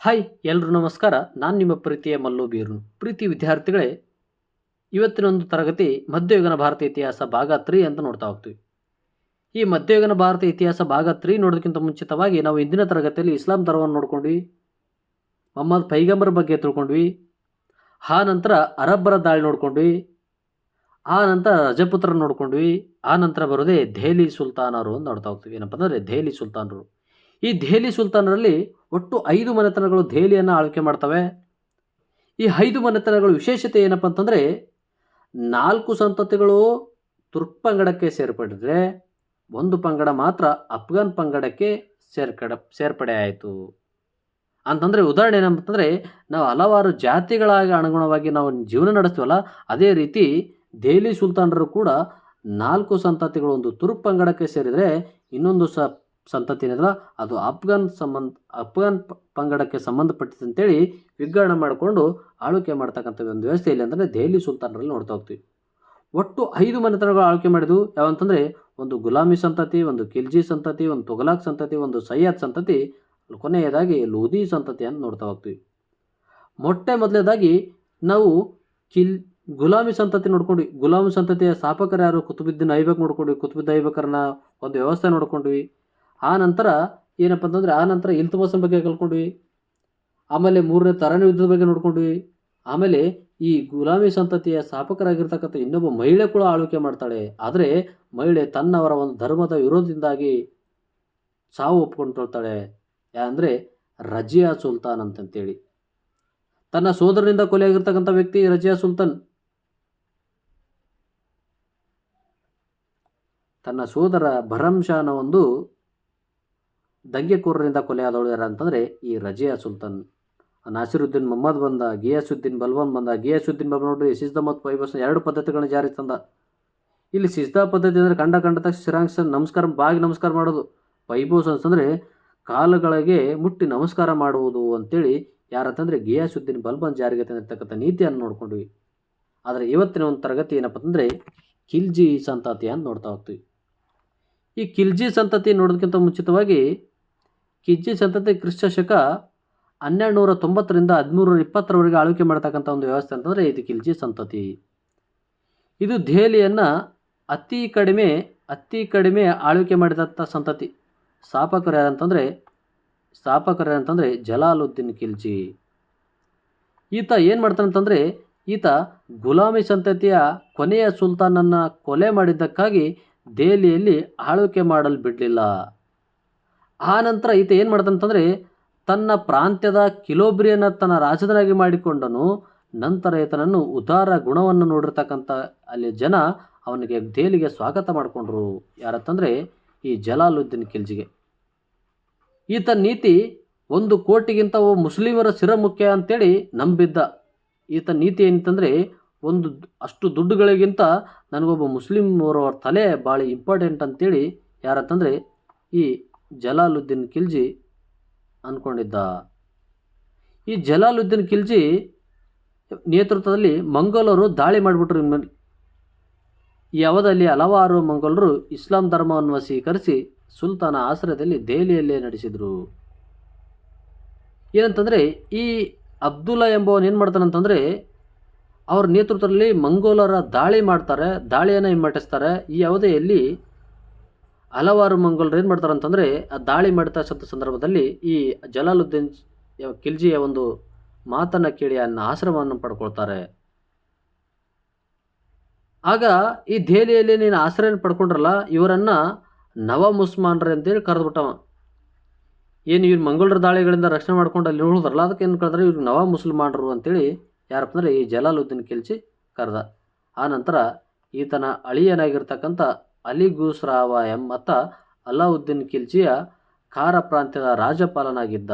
Hi ಎಲ್ಲರೂ ನಮಸ್ಕಾರ. ನಾನು ನಿಮ್ಮ ಪ್ರೀತಿಯ ಮಲ್ಲು ಬೀರು ಪ್ರೀತಿ ವಿದ್ಯಾರ್ಥಿಗಳೇ ಇವತ್ತಿನ ಒಂದು ತರಗತಿ ಮಧ್ಯಯುಗನ ಭಾರತ ಇತಿಹಾಸ ಭಾಗ ತ್ರೀ ಅಂತ ನೋಡ್ತಾ ಹೋಗ್ತೀವಿ. ಈ ಮಧ್ಯಯುಗನ ಭಾರತ ಇತಿಹಾಸ ಭಾಗ ತ್ರೀ ನೋಡೋದಕ್ಕಿಂತ ಮುಂಚಿತವಾಗಿ ನಾವು ಇಂದಿನ ತರಗತಿಯಲ್ಲಿ ಇಸ್ಲಾಂ ಧರ್ಮವನ್ನು ನೋಡ್ಕೊಂಡ್ವಿ, ಮೊಹಮ್ಮದ್ ಪೈಗಂಬರ್ ಬಗ್ಗೆ ತಿಳ್ಕೊಂಡ್ವಿ, ಆ ನಂತರ ಅರಬ್ಬರ ದಾಳಿ ನೋಡ್ಕೊಂಡ್ವಿ, ಆ ನಂತರ ರಜಪುತ್ರ ನೋಡ್ಕೊಂಡ್ವಿ, ಆ ನಂತರ ಬರೋದೇ ದೆಹಲಿ ಸುಲ್ತಾನರು ಅಂತ ನೋಡ್ತಾ ಹೋಗ್ತೀವಿ. ಏನಪ್ಪ ಅಂದರೆ ದೆಹಲಿ ಸುಲ್ತಾನರು. ಈ ದೆಹಲಿ ಸುಲ್ತಾನರಲ್ಲಿ ಒಟ್ಟು ಐದು ಮನೆತನಗಳು ದೆಹಲಿಯನ್ನು ಆಳ್ವಿಕೆ ಮಾಡ್ತವೆ. ಈ ಐದು ಮನೆತನಗಳ ವಿಶೇಷತೆ ಏನಪ್ಪ ಅಂತಂದರೆ, ನಾಲ್ಕು ಸಂತತಿಗಳು ತುರ್ಕ್ ಪಂಗಡಕ್ಕೆ ಸೇರ್ಪಡಿದ್ರೆ, ಒಂದು ಪಂಗಡ ಮಾತ್ರ ಅಫ್ಘಾನ್ ಪಂಗಡಕ್ಕೆ ಸೇರ್ಕಡ, ಸೇರ್ಪಡೆ ಆಯಿತು. ಅಂತಂದರೆ ಉದಾಹರಣೆ ಏನಂತಂದರೆ ನಾವು ಹಲವಾರು ಜಾತಿಗಳಾಗಿ ಅನುಗುಣವಾಗಿ ನಾವು ಜೀವನ ನಡೆಸ್ತೀವಲ್ಲ, ಅದೇ ರೀತಿ ದೆಹಲಿ ಸುಲ್ತಾನರು ಕೂಡ ನಾಲ್ಕು ಸಂತತಿಗಳು ಒಂದು ತುರ್ಕ್ ಪಂಗಡಕ್ಕೆ ಸೇರಿದರೆ, ಇನ್ನೊಂದು ಸ ಸಂತತಿ ಏನಿದ್ರ ಅದು ಅಫ್ಘಾನ್ ಸಂಬಂಧ ಅಫ್ಘಾನ್ ಪಂಗಡಕ್ಕೆ ಸಂಬಂಧಪಟ್ಟಿದೆ ಅಂತೇಳಿ ವಿಗ್ರಹಣ ಮಾಡಿಕೊಂಡು ಆಳ್ವಿಕೆ ಮಾಡ್ತಕ್ಕಂಥ ಒಂದು ವ್ಯವಸ್ಥೆ ಇಲ್ಲಿ ಅಂದರೆ ದೆಹಲಿ ಸುಲ್ತಾನರಲ್ಲಿ ನೋಡ್ತಾ ಹೋಗ್ತೀವಿ. ಒಟ್ಟು ಐದು ಮನೆತನಗಳು ಆಳ್ವಿಕೆ ಮಾಡಿದ್ವು. ಯಾವಂತಂದರೆ ಒಂದು ಗುಲಾಮಿ ಸಂತತಿ, ಒಂದು ಖಿಲ್ಜಿ ಸಂತತಿ, ಒಂದು ತೊಗಲಾಕ್ ಸಂತತಿ, ಒಂದು ಸಯ್ಯದ್ ಸಂತತಿ ಕೊನೆಯದಾಗಿ ಲೋಧಿ ಸಂತತಿ ಅಂತ ನೋಡ್ತಾ ಹೋಗ್ತೀವಿ. ಮೊಟ್ಟೆ ಮೊದಲನೇದಾಗಿ ನಾವು ಕಿಲ್ ಗುಲಾಮಿ ಸಂತತಿ ನೋಡ್ಕೊಂಡ್ವಿ. ಗುಲಾಮಿ ಸಂತತಿಯ ಸ್ಥಾಪಕರು ಯಾರು? ಕುತುಬುದ್ದಿನ ಐಬಕ್ ನೋಡ್ಕೊಂಡ್ವಿ. ಕುತುಬಿದ್ದ ಐಬಕರನ್ನ ಒಂದು ವ್ಯವಸ್ಥೆ ನೋಡ್ಕೊಂಡ್ವಿ. ಆ ನಂತರ ಏನಪ್ಪ ಅಂತಂದರೆ ಆ ನಂತರ ಇಲ್ತುಮಸನ್ ಬಗ್ಗೆ ಕಲ್ಕೊಂಡ್ವಿ ಆಮೇಲೆ ಮೂರನೇ ತರಣ ಯುದ್ಧದ ಬಗ್ಗೆ ನೋಡ್ಕೊಂಡ್ವಿ. ಆಮೇಲೆ ಈ ಗುಲಾಮಿ ಸಂತತಿಯ ಸ್ಥಾಪಕರಾಗಿರ್ತಕ್ಕಂಥ ಇನ್ನೊಬ್ಬ ಮಹಿಳೆ ಕೂಡ ಆಳ್ವಿಕೆ ಮಾಡ್ತಾಳೆ. ಆದರೆ ಮಹಿಳೆ ತನ್ನವರ ಒಂದು ಧರ್ಮದ ವಿರೋಧದಿಂದಾಗಿ ಸಾವು ಒಪ್ಕೊಂಡ್ಕೊಳ್ತಾಳೆ ಅಂದರೆ ರಜಿಯಾ ಸುಲ್ತಾನ್ ಅಂತಂತೇಳಿ. ತನ್ನ ಸೋದರನಿಂದ ಕೊಲೆಯಾಗಿರ್ತಕ್ಕಂಥ ವ್ಯಕ್ತಿ ರಜಿಯಾ ಸುಲ್ತಾನ್. ತನ್ನ ಸೋದರ ಭರಂ ಶಾನ ಒಂದು ದಂಗೆಕೋರರಿಂದ ಕೊಲೆಯಾದವಳು ಯಾರು ಅಂತಂದರೆ ಈ ರಜಿಯಾ ಸುಲ್ತಾನ್, ನಾಸಿರುದ್ದೀನ್ ಮೊಹಮ್ಮದ್ ಬಂದ, ಗಿಯಾಸುದ್ದೀನ್ ಬಲ್ವನ್ ಬಂದ, ಗಿಯಾಸುದ್ದೀನ್ ಬಲ್ವನ್ ನೋಡ್ರಿ ಸಿಜ್ದಾ ಮತ್ತು ಪೈಬಸ್ ಎರಡು ಪದ್ಧತಿಗಳನ್ನ ಜಾರಿ ತಂದ. ಇಲ್ಲಿ ಸಿಜ್ದಾ ಪದ್ಧತಿ ಅಂದರೆ ಕಂಡ ಕಂಡ ತಕ್ಷಣ ಶಿರಾಂಶ ನಮಸ್ಕಾರ, ಬಾಗಿ ನಮಸ್ಕಾರ ಮಾಡೋದು. ಪೈಬೋಸ್ ಅಂತಂದರೆ ಕಾಲುಗಳಿಗೆ ಮುಟ್ಟಿ ನಮಸ್ಕಾರ ಮಾಡುವುದು ಅಂತೇಳಿ ಯಾರಂತಂದರೆ ಗಿಯಾಸುದ್ದೀನ್ ಬಲ್ಬನ್ ಜಾರಿಗೆ ತಂದಿರ್ತಕ್ಕಂಥ ನೀತಿಯನ್ನು ನೋಡ್ಕೊಂಡ್ವಿ. ಆದರೆ ಇವತ್ತಿನ ಒಂದು ತರಗತಿ ಏನಪ್ಪ ಅಂತಂದರೆ ಖಿಲ್ಜಿ ಸಂತತಿ ಅಂತ ನೋಡ್ತಾ ಹೋಗ್ತೀವಿ. ಈ ಖಿಲ್ಜಿ ಸಂತತಿ ನೋಡೋದಕ್ಕಿಂತ ಮುಂಚಿತವಾಗಿ ಕಿಜ್ಜಿ ಸಂತತಿ ಕ್ರಿಸ್ತ ಶಕ ಹನ್ನೆರಡು ನೂರ ತೊಂಬತ್ತರಿಂದ ಹದಿಮೂರ ಇಪ್ಪತ್ತರವರೆಗೆ ಆಳ್ವಿಕೆ ಮಾಡ್ತಕ್ಕಂಥ ಒಂದು ವ್ಯವಸ್ಥೆ ಅಂತಂದರೆ ಇದು ಕಿಲ್ಜಿ ಸಂತತಿ. ಇದು ದೆಹಲಿಯನ್ನು ಅತಿ ಕಡಿಮೆ ಅತಿ ಕಡಿಮೆ ಆಳ್ವಿಕೆ ಮಾಡಿದಂಥ ಸಂತತಿ. ಸ್ಥಾಪಕರು ಯಾರಂತಂದರೆ ಸ್ಥಾಪಕರು ಯಾರಂತಂದರೆ ಜಲಾಲುದ್ದೀನ್ ಖಿಲ್ಜಿ ಈತ ಏನು ಮಾಡ್ತಾನಂತಂದರೆ, ಈತ ಗುಲಾಮಿ ಸಂತತಿಯ ಕೊನೆಯ ಸುಲ್ತಾನನ್ನು ಕೊಲೆ ಮಾಡಿದ್ದಕ್ಕಾಗಿ ದೆಹಲಿಯಲ್ಲಿ ಆಳ್ವಿಕೆ ಮಾಡಲು ಬಿಡಲಿಲ್ಲ. ಆ ನಂತರ ಈತ ಏನು ಮಾಡ್ದಂತಂದರೆ ತನ್ನ ಪ್ರಾಂತ್ಯದ ಕಿಲೋಬ್ರಿಯನ್ನು ತನ್ನ ರಾಜಧಾನಿಯಾಗಿ ಮಾಡಿಕೊಂಡನು. ನಂತರ ಈತನನ್ನು ಉದಾರ ಗುಣವನ್ನು ನೋಡಿರ್ತಕ್ಕಂಥ ಅಲ್ಲಿ ಜನ ಅವನಿಗೆ ದೇಲಿಗೆ ಸ್ವಾಗತ ಮಾಡಿಕೊಂಡ್ರು. ಯಾರತ್ತಂದರೆ ಈ ಜಲಾಲುದ್ದೀನ್ ಖಿಲ್ಜಿಗೆ. ಈತ ನೀತಿ ಒಂದು ಕೋಟಿಗಿಂತ ಒಬ್ಬ ಮುಸ್ಲಿಮರ ಸಿರ ಮುಖ್ಯ ಅಂತೇಳಿ ನಂಬಿದ್ದ. ಈತ ನೀತಿ ಏನಂತಂದರೆ ಒಂದು ಅಷ್ಟು ದುಡ್ಡುಗಳಿಗಿಂತ ನನಗೊಬ್ಬ ಮುಸ್ಲಿಮ್ ಅವರ ತಲೆ ಭಾಳ ಇಂಪಾರ್ಟೆಂಟ್ ಅಂತೇಳಿ ಯಾರಂತಂದರೆ ಈ ಜಲಾಲುದ್ದೀನ್ ಖಿಲ್ಜಿ ಅಂದ್ಕೊಂಡಿದ್ದ ಈ ಜಲಾಲುದ್ದೀನ್ ಖಿಲ್ಜಿ ನೇತೃತ್ವದಲ್ಲಿ ಮಂಗೋಲರು ದಾಳಿ ಮಾಡಿಬಿಟ್ರು ಇನ್ಮೇಲೆ ಈ ಅವಧಿಯಲ್ಲಿ ಹಲವಾರು ಮಂಗೋಲರು ಇಸ್ಲಾಂ ಧರ್ಮವನ್ನು ಸ್ವೀಕರಿಸಿ ಸುಲ್ತಾನ ಆಶ್ರಯದಲ್ಲಿ ದೆಹಲಿಯಲ್ಲೇ ನಡೆಸಿದರು. ಏನಂತಂದರೆ, ಈ ಅಬ್ದುಲ್ಲಾ ಎಂಬವನು ಏನು ಮಾಡ್ತಾನಂತಂದರೆ ಅವ್ರ ನೇತೃತ್ವದಲ್ಲಿ ಮಂಗೋಲರ ದಾಳಿ ಮಾಡ್ತಾರೆ, ದಾಳಿಯನ್ನು ಹಿಮ್ಮೆಟ್ಟಿಸ್ತಾರೆ. ಈ ಅವಧಿಯಲ್ಲಿ ಹಲವಾರು ಮಂಗೋಲರು ಏನು ಮಾಡ್ತಾರೆ ಅಂತಂದರೆ ಆ ದಾಳಿ ಮಾಡ್ತಾ ಸಂದರ್ಭದಲ್ಲಿ ಈ ಜಲಾಲುದ್ದೀನ್ ಖಿಲ್ಜಿಯ ಒಂದು ಮಾತನ್ನು ಕೇಳಿ ಅನ್ನ ಆಶ್ರಮವನ್ನು ಪಡ್ಕೊಳ್ತಾರೆ. ಆಗ ಈ ದೆಹಲಿಯಲ್ಲಿ ನೀನು ಆಶ್ರಯ ಪಡ್ಕೊಂಡ್ರಲ್ಲ, ಇವರನ್ನು ನವ ಮುಸ್ಮಾನ್ರು ಅಂತೇಳಿ ಕರೆದ್ಬಿಟ್ಟವ. ಏನು ಇವ್ರು ಮಂಗೋಲರ ದಾಳಿಗಳಿಂದ ರಕ್ಷಣೆ ಮಾಡ್ಕೊಂಡು ಅಲ್ಲಿ ಉಳಿದ್ರಲ್ಲ, ಅದಕ್ಕೆ ಏನು ಕರೆದ್ರೆ ಇವ್ರು ನವ ಮುಸಲ್ಮಾನರು ಅಂತೇಳಿ ಯಾರಪ್ಪ ಅಂದರೆ ಈ ಜಲಾಲುದ್ದೀನ್ ಖಿಲ್ಜಿ ಕರೆದ. ಆ ನಂತರ ಈತನ ಅಳಿಯನಾಗಿರ್ತಕ್ಕಂಥ ಅಲಿ ಗೂಸ್ರಾವ ಎಂಬತ್ತ ಅಲಾವುದ್ದೀನ್ ಖಿಲ್ಜಿಯ ಖಾರ ಪ್ರಾಂತ್ಯದ ರಾಜ್ಯಪಾಲನಾಗಿದ್ದ.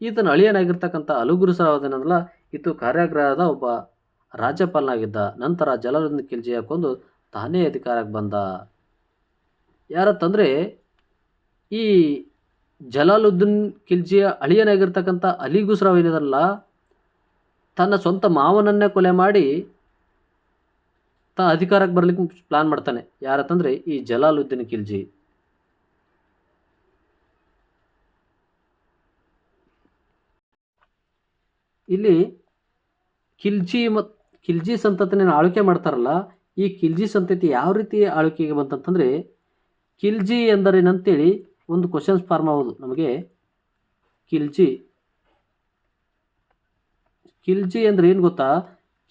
ಈತನ ಅಳಿಯನಾಗಿರ್ತಕ್ಕಂಥ ಅಲುಗುರುಸರಾವದೇನಲ್ಲ ಈತು ಕಾರ್ಯಾಗ್ರಹದ ಒಬ್ಬ ರಾಜ್ಯಪಾಲನಾಗಿದ್ದ. ನಂತರ ಜಲಾಲುದ್ದೀನ್ ಖಿಲ್ಜಿಯ ಕೊಂದು ತಾನೇ ಅಧಿಕಾರಕ್ಕೆ ಬಂದ. ಯಾರತ್ತಂದರೆ ಈ ಜಲಾಲುದ್ದೀನ್ ಖಿಲ್ಜಿಯ ಅಳಿಯನಾಗಿರ್ತಕ್ಕಂಥ ಅಲಿ ಗುಸ್ರಾವ್ ಏನಿದಲ್ಲ ತನ್ನ ಸ್ವಂತ ಮಾವನನ್ನೇ ಕೊಲೆ ಮಾಡಿ ತಾ ಅಧಿಕಾರಕ್ಕೆ ಬರಲಿಕ್ಕೆ ಪ್ಲಾನ್ ಮಾಡ್ತಾನೆ. ಯಾರತ್ತಂದರೆ ಈ ಜಲಾಲುದ್ದೀನ್ ಖಿಲ್ಜಿ. ಇಲ್ಲಿ ಖಿಲ್ಜಿ ಮತ್ತು ಖಿಲ್ಜಿ ಸಂತತಿನ ಆಳ್ವಿಕೆ ಮಾಡ್ತಾರಲ್ಲ, ಈ ಖಿಲ್ಜಿ ಸಂತತಿ ಯಾವ ರೀತಿ ಆಳ್ವಿಕೆಗೆ ಬಂತಂತಂದರೆ, ಖಿಲ್ಜಿ ಎಂದರೇನಂತೇಳಿ ಒಂದು ಕ್ವಶನ್ಸ್ ಫಾರ್ಮ್ ಆಗೋದು ನಮಗೆ ಖಿಲ್ಜಿ ಖಿಲ್ಜಿ ಅಂದ್ರೆ ಏನು ಗೊತ್ತಾ?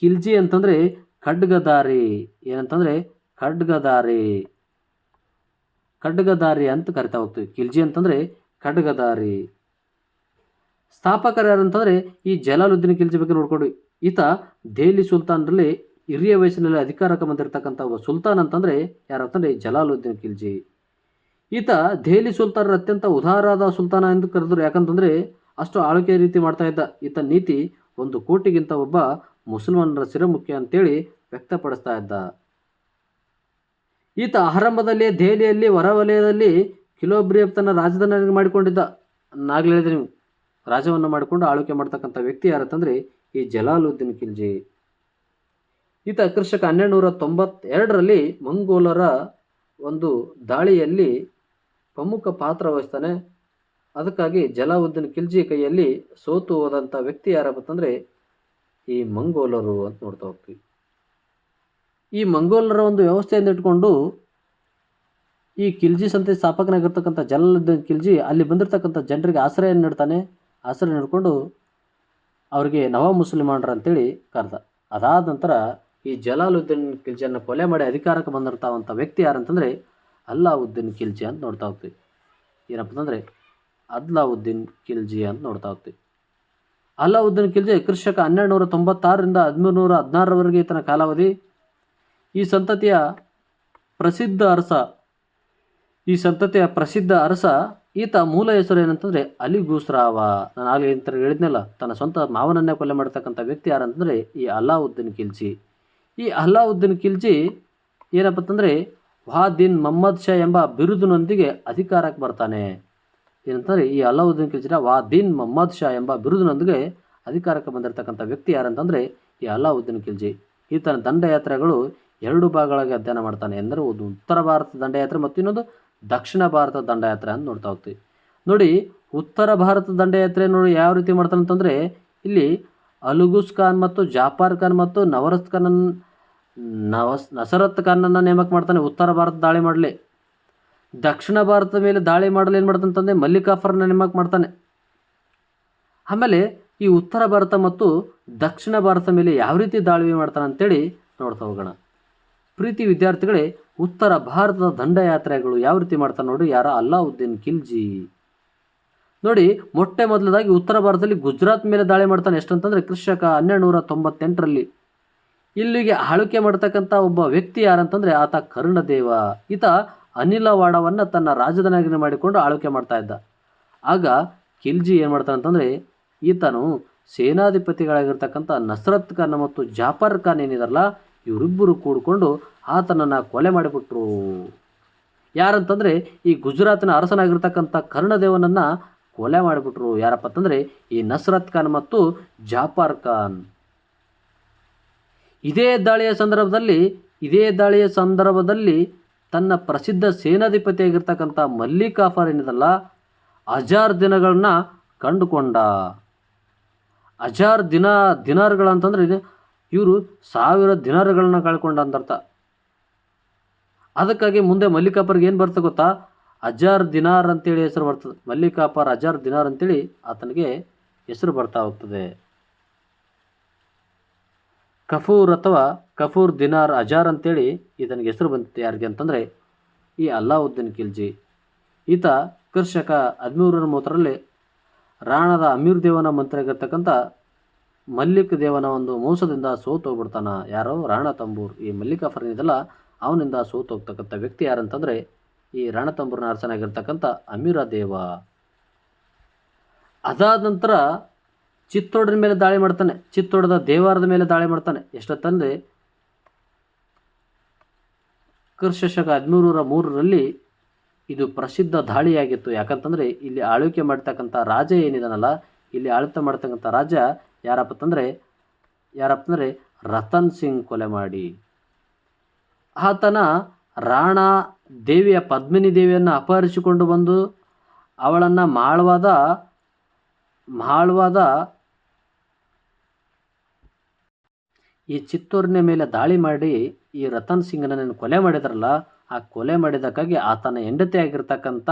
ಖಿಲ್ಜಿ ಅಂತಂದರೆ ಖಡ್ಗದಾರಿ ಏನಂತಂದರೆ ಖಡ್ಗದಾರಿ. ಖಡ್ಗದಾರಿ ಅಂತ ಕರಿತಾ ಹೋಗ್ತೀವಿ. ಖಿಲ್ಜಿ ಅಂತಂದರೆ ಖಡ್ಗದಾರಿ. ಸ್ಥಾಪಕರು ಯಾರಂತಂದರೆ ಈ ಜಲಾಲುದ್ದೀನ್ ಖಿಲ್ಜಿ ಬಗ್ಗೆ ನೋಡ್ಕೊಂಡು, ಈತ ದೆಹಲಿ ಸುಲ್ತಾನರಲ್ಲಿ ಹಿರಿಯ ವಯಸ್ಸಿನಲ್ಲಿ ಅಧಿಕಾರಕ್ಕೆ ಬಂದಿರತಕ್ಕಂಥ ಒಬ್ಬ ಸುಲ್ತಾನ್ ಅಂತಂದರೆ ಯಾರಂತಂದರೆ ಜಲಾಲುದ್ದೀನ್ ಖಿಲ್ಜಿ. ಈತ ದೆಹಲಿ ಸುಲ್ತಾನರ ಅತ್ಯಂತ ಉದಾರಾದ ಸುಲ್ತಾನ ಎಂದು ಕರೆದರು ಯಾಕಂತಂದರೆ ಅಷ್ಟು ಆಳ್ವಿಕೆ ರೀತಿ ಮಾಡ್ತಾ ಇದ್ದ ಈತ ನೀತಿ ಒಂದು ಕೋಟಿಗಿಂತ ಒಬ್ಬ ಮುಸಲ್ಮಾನರ ಸಿರಮುಖ್ಯ ಅಂತೇಳಿ ವ್ಯಕ್ತಪಡಿಸ್ತಾ ಇದ್ದ. ಈತ ಆರಂಭದಲ್ಲಿ ದೆಹಲಿಯಲ್ಲಿ ಹೊರವಲಯದಲ್ಲಿ ಕಿಲೋಬ್ರಿಯಪ್ ತನ್ನ ರಾಜಧಾನಿ ಮಾಡಿಕೊಂಡಿದ್ದ. ನಾಗ್ಲೇ ನೀವು ರಾಜವನ್ನು ಮಾಡಿಕೊಂಡು ಆಳ್ವಿಕೆ ಮಾಡ್ತಕ್ಕಂಥ ವ್ಯಕ್ತಿ ಯಾರತ್ತಂದರೆ ಈ ಜಲಾಲುದ್ದೀನ್ ಖಿಲ್ಜಿ. ಈತ ಕೃಷಕ ಹನ್ನೆರಡು ನೂರ ತೊಂಬತ್ತೆರಡರಲ್ಲಿ ಮಂಗೋಲರ ಒಂದು ದಾಳಿಯಲ್ಲಿ ಪ್ರಮುಖ ಪಾತ್ರ ವಹಿಸ್ತಾನೆ. ಅದಕ್ಕಾಗಿ ಜಲಾವುದ್ದೀನ್ ಖಿಲ್ಜಿ ಕೈಯಲ್ಲಿ ಸೋತು ಹೋದಂಥ ವ್ಯಕ್ತಿ ಯಾರಪ್ಪ ಅಂತಂದರೆ ಈ ಮಂಗೋಲರು ಅಂತ ನೋಡ್ತಾ ಹೋಗ್ತೀವಿ. ಈ ಮಂಗೋಲರ ಒಂದು ವ್ಯವಸ್ಥೆಯನ್ನು ಇಟ್ಕೊಂಡು ಈ ಖಿಲ್ಜಿ ಸಂತೆ ಸ್ಥಾಪಕನಾಗಿರ್ತಕ್ಕಂಥ ಜಲ ಖಿಲ್ಜಿ ಅಲ್ಲಿ ಬಂದಿರತಕ್ಕಂಥ ಜನರಿಗೆ ಆಶ್ರಯ ನೀಡ್ತಾನೆ. ಆಶ್ರಯ ನೀಡಿಕೊಂಡು ಅವರಿಗೆ ನವ ಮುಸ್ಲಿಮಾನರು ಅಂತೇಳಿ ಕರೆದ. ಅದಾದ ನಂತರ ಈ ಜಲಾಲುದ್ದೀನ್ ಖಿಲ್ಜಿಯನ್ನು ಕೊಲೆ ಮಾಡಿ ಅಧಿಕಾರಕ್ಕೆ ಬಂದಿರ್ತಾವಂಥ ವ್ಯಕ್ತಿ ಯಾರಂತಂದರೆ ಅಲ್ಲಾವುದ್ದೀನ್ ಖಿಲ್ಜಿ ಅಂತ ನೋಡ್ತಾ ಹೋಗ್ತೀವಿ. ಏನಪ್ಪ ಅಂತಂದರೆ ಅದ್ಲಾವುದ್ದೀನ್ ಖಿಲ್ಜಿ ಅಂತ ನೋಡ್ತಾ ಹೋಗ್ತೀವಿ. ಅಲ್ಲಾವುದ್ದೀನ್ ಖಿಲ್ಜಿ ಕೃಷಕ ಹನ್ನೆರಡು ನೂರ ತೊಂಬತ್ತಾರರಿಂದ ಹದಿಮೂರು ನೂರ ಹದಿನಾರರವರೆಗೆ ಈತನ ಕಾಲಾವಧಿ. ಈ ಸಂತತಿಯ ಪ್ರಸಿದ್ಧ ಅರಸ, ಈ ಸಂತತಿಯ ಪ್ರಸಿದ್ಧ ಅರಸ ಈತ ಮೂಲ ಹೆಸರು ಏನಂತಂದರೆ ಅಲಿ ಗೂಸ್ರಾವ. ನಾನು ಆಗಲಿ ಅಂತ ಹೇಳಿದ್ನಲ್ಲ, ತನ್ನ ಸ್ವಂತ ಮಾವನನ್ನೇ ಕೊಲೆ ಮಾಡ್ತಕ್ಕಂಥ ವ್ಯಕ್ತಿ ಯಾರಂತಂದರೆ ಈ ಅಲ್ಲಾವುದ್ದೀನ್ ಖಿಲ್ಜಿ. ಈ ಅಲ್ಲಾವುದ್ದೀನ್ ಖಿಲ್ಜಿ ಏನಪ್ಪ ಅಂತಂದರೆ ವಾದಿನ್ ಮೊಹಮ್ಮದ್ ಶಾ ಎಂಬ ಬಿರುದಿನೊಂದಿಗೆ ಅಧಿಕಾರಕ್ಕೆ ಬರ್ತಾನೆ. ಏನಂತಂದರೆ ಈ ಅಲ್ಲಾವುದ್ದೀನ್ ಖಿಲ್ಜಿನ ವಾದೀನ್ ಮೊಹಮ್ಮದ್ ಶಾ ಎಂಬ ಬಿರುದಿನೊಂದಿಗೆ ಅಧಿಕಾರಕ್ಕೆ ಬಂದಿರತಕ್ಕಂಥ ವ್ಯಕ್ತಿ ಯಾರಂತಂದರೆ, ಈ ಅಲ್ಲಾವುದ್ದೀನ್ ಖಿಲ್ಜಿ ಈತನ ದಂಡಯಾತ್ರೆಗಳು ಎರಡು ಭಾಗಗಳಾಗಿ ಅಧ್ಯಯನ ಮಾಡ್ತಾನೆ ಎಂದರೆ, ಒಂದು ಉತ್ತರ ಭಾರತ ದಂಡಯಾತ್ರೆ ಮತ್ತು ಇನ್ನೊಂದು ದಕ್ಷಿಣ ಭಾರತ ದಂಡಯಾತ್ರೆ ಅಂತ ನೋಡ್ತಾ ಹೋಗ್ತೀವಿ. ನೋಡಿ, ಉತ್ತರ ಭಾರತ ದಂಡಯಾತ್ರೆ ನೋಡಿ ಯಾವ ರೀತಿ ಮಾಡ್ತಾನೆ ಅಂತಂದರೆ, ಇಲ್ಲಿ ಅಲುಗುಸ್ ಖಾನ್ ಮತ್ತು ಜಾಫಾರ್ ಖಾನ್ ಮತ್ತು ನವರತ್ ಖಾನ್ ನವಸ್, ನಸರತ್ ಖಾನನ್ನು ನೇಮಕ ಮಾಡ್ತಾನೆ ಉತ್ತರ ಭಾರತ ದಾಳಿ ಮಾಡಲಿ. ದಕ್ಷಿಣ ಭಾರತದ ಮೇಲೆ ದಾಳಿ ಮಾಡಲು ಏನು ಮಾಡ್ತಾನೆ ಮಲ್ಲಿಕಾಫರ್ನ ನೇಮಕ ಮಾಡ್ತಾನೆ. ಆಮೇಲೆ ಈ ಉತ್ತರ ಭಾರತ ಮತ್ತು ದಕ್ಷಿಣ ಭಾರತ ಮೇಲೆ ಯಾವ ರೀತಿ ದಾಳಿ ಮಾಡ್ತಾನೆ ಅಂತೇಳಿ ನೋಡ್ತಾ ಹೋಗೋಣ. ಪ್ರೀತಿ ವಿದ್ಯಾರ್ಥಿಗಳೇ, ಉತ್ತರ ಭಾರತದ ದಂಡಯಾತ್ರೆಗಳು ಯಾವ ರೀತಿ ಮಾಡ್ತಾನೆ ನೋಡಿ, ಯಾರ ಅಲ್ಲಾವುದ್ದೀನ್ ಖಿಲ್ಜಿ. ನೋಡಿ, ಮೊಟ್ಟೆ ಮೊದಲದಾಗಿ ಉತ್ತರ ಭಾರತದಲ್ಲಿ ಗುಜರಾತ್ ಮೇಲೆ ದಾಳಿ ಮಾಡ್ತಾನೆ ಎಷ್ಟಂತಂದರೆ ಕೃಷಕ ಹನ್ನೆರಡು ನೂರ ತೊಂಬತ್ತೆಂಟರಲ್ಲಿ. ಇಲ್ಲಿಗೆ ಆಳ್ವಿಕೆ ಮಾಡ್ತಕ್ಕಂಥ ಒಬ್ಬ ವ್ಯಕ್ತಿ ಯಾರಂತಂದರೆ ಆತ ಕರ್ಣದೇವ. ಈತ ಅನಿಲವಾಡವನ್ನು ತನ್ನ ರಾಜಧಾನಿಯಾಗಿ ಮಾಡಿಕೊಂಡು ಆಳ್ವಿಕೆ ಮಾಡ್ತಾ ಇದ್ದ. ಆಗ ಖಿಲ್ಜಿ ಏನು ಮಾಡ್ತಾನೆ ಅಂತಂದರೆ, ಈತನು ಸೇನಾಧಿಪತಿಗಳಾಗಿರ್ತಕ್ಕಂಥ ನಸ್ರತ್ ಖಾನ್ ಮತ್ತು ಜಾಫರ್ ಖಾನ್ ಏನಿದಾರಲ್ಲ, ಇವರಿಬ್ಬರು ಕೂಡಿಕೊಂಡು ಆತನನ್ನು ಕೊಲೆ ಮಾಡಿಬಿಟ್ರು. ಯಾರಂತಂದರೆ, ಈ ಗುಜರಾತಿನ ಅರಸನಾಗಿರ್ತಕ್ಕಂಥ ಕರ್ಣದೇವನನ್ನು ಕೊಲೆ ಮಾಡಿಬಿಟ್ರು. ಯಾರಪ್ಪ ಅಂತಂದರೆ, ಈ ನಸ್ರತ್ ಖಾನ್ ಮತ್ತು ಜಾಫರ್ ಖಾನ್. ಇದೇ ದಾಳಿಯ ಸಂದರ್ಭದಲ್ಲಿ, ಇದೇ ದಾಳಿಯ ಸಂದರ್ಭದಲ್ಲಿ ತನ್ನ ಪ್ರಸಿದ್ಧ ಸೇನಾಧಿಪತಿಯಾಗಿರ್ತಕ್ಕಂಥ ಮಲ್ಲಿಕಾಫರ್ ಏನಿದಲ್ಲ ಹಜಾರ್ ದಿನಗಳನ್ನ ಕಂಡುಕೊಂಡ. ಹಜಾರ್ ದಿನ ಇದು ಇವರು ಸಾವಿರ ದಿನಾರ್ಗಳನ್ನ ಕಳ್ಕೊಂಡ ಅಂತರ್ಥ. ಅದಕ್ಕಾಗಿ ಮುಂದೆ ಮಲ್ಲಿಕಾಪರ್ಗೆ ಏನು ಬರ್ತದೆ ಗೊತ್ತಾ? ಅಜಾರ್ ದಿನಾರ್ ಅಂತೇಳಿ ಹೆಸರು ಬರ್ತದೆ. ಮಲ್ಲಿಕಾಪರ್ ಅಜಾರ್ ದಿನಾರ್ ಅಂತೇಳಿ ಆತನಿಗೆ ಹೆಸರು ಬರ್ತಾ ಹೋಗ್ತದೆ. ಕಫೂರ್ ಅಥವಾ ಕಫೂರ್ ದಿನಾರ್ ಅಜಾರ್ ಅಂತೇಳಿ ಈತನಿಗೆ ಹೆಸರು ಬಂದಿತ್ತು ಯಾರಿಗೆ ಅಂತಂದರೆ ಈ ಅಲ್ಲಾವುದ್ದೀನ್ ಖಿಲ್ಜಿ. ಈತ ಕೃಷಕ ಹದಿಮೂರರ ಮೂವತ್ತರಲ್ಲಿ ರಾಣದ ಅಮೀರ್ ದೇವನ ಮಂತ್ರಿಯಾಗಿರ್ತಕ್ಕಂಥ ಮಲ್ಲಿಕ್ ದೇವನ ಒಂದು ಮೋಸದಿಂದ ಸೋತು ಹೋಗ್ಬಿಡ್ತಾನ. ಯಾರೋ ರಾಣ ತಂಬೂರ್. ಈ ಮಲ್ಲಿಕ ಫರ್ನಿದೆಲ್ಲ ಅವನಿಂದ ಸೋತು ಹೋಗ್ತಕ್ಕಂಥ ವ್ಯಕ್ತಿ ಯಾರಂತಂದರೆ ಈ ರಾಣತಂಬೂರ್ನ ಅರಸನಾಗಿರ್ತಕ್ಕಂಥ ಅಮೀರ ದೇವ. ಅದಾದ ನಂತರ ಚಿತ್ತೋಡಿನ ಮೇಲೆ ದಾಳಿ ಮಾಡ್ತಾನೆ, ಚಿತ್ತೋಡದ ದೇವಾರದ ಮೇಲೆ ದಾಳಿ ಮಾಡ್ತಾನೆ. ಎಷ್ಟೊತ್ತಂದರೆ ಕೃಷಕ ಹದಿಮೂರರ ಮೂರರಲ್ಲಿ ಇದು ಪ್ರಸಿದ್ಧ ದಾಳಿಯಾಗಿತ್ತು. ಯಾಕಂತಂದರೆ, ಇಲ್ಲಿ ಆಳ್ವಿಕೆ ಮಾಡ್ತಕ್ಕಂಥ ರಾಜ ಏನಿದಾನಲ್ಲ, ಇಲ್ಲಿ ಆಳ್ವಿಕೆ ಮಾಡ್ತಕ್ಕಂಥ ರಾಜ ಯಾರಪ್ಪ ಅಂತಂದರೆ ಯಾರಪ್ಪ ಅಂದರೆ ರತನ್ ಸಿಂಗ್ ಕೊಲೆ ಮಾಡಿ. ಆತನ ರಾಣ ದೇವಿಯ ಪದ್ಮಿನಿ ದೇವಿಯನ್ನು ಅಪಹರಿಸಿಕೊಂಡು ಬಂದು ಅವಳನ್ನು ಮಾಳ್ವಾದ ಮಾಳ್ವಾದ ಈ ಚಿತ್ತೂರಿನ ಮೇಲೆ ದಾಳಿ ಮಾಡಿ ಈ ರತನ್ ಸಿಂಗ್ನನ್ನು ಕೊಲೆ ಮಾಡಿದ್ರಲ್ಲ, ಆ ಕೊಲೆ ಮಾಡಿದ್ದಕ್ಕಾಗಿ ಆತನ ಹೆಂಡತಿ ಆಗಿರ್ತಕ್ಕಂಥ,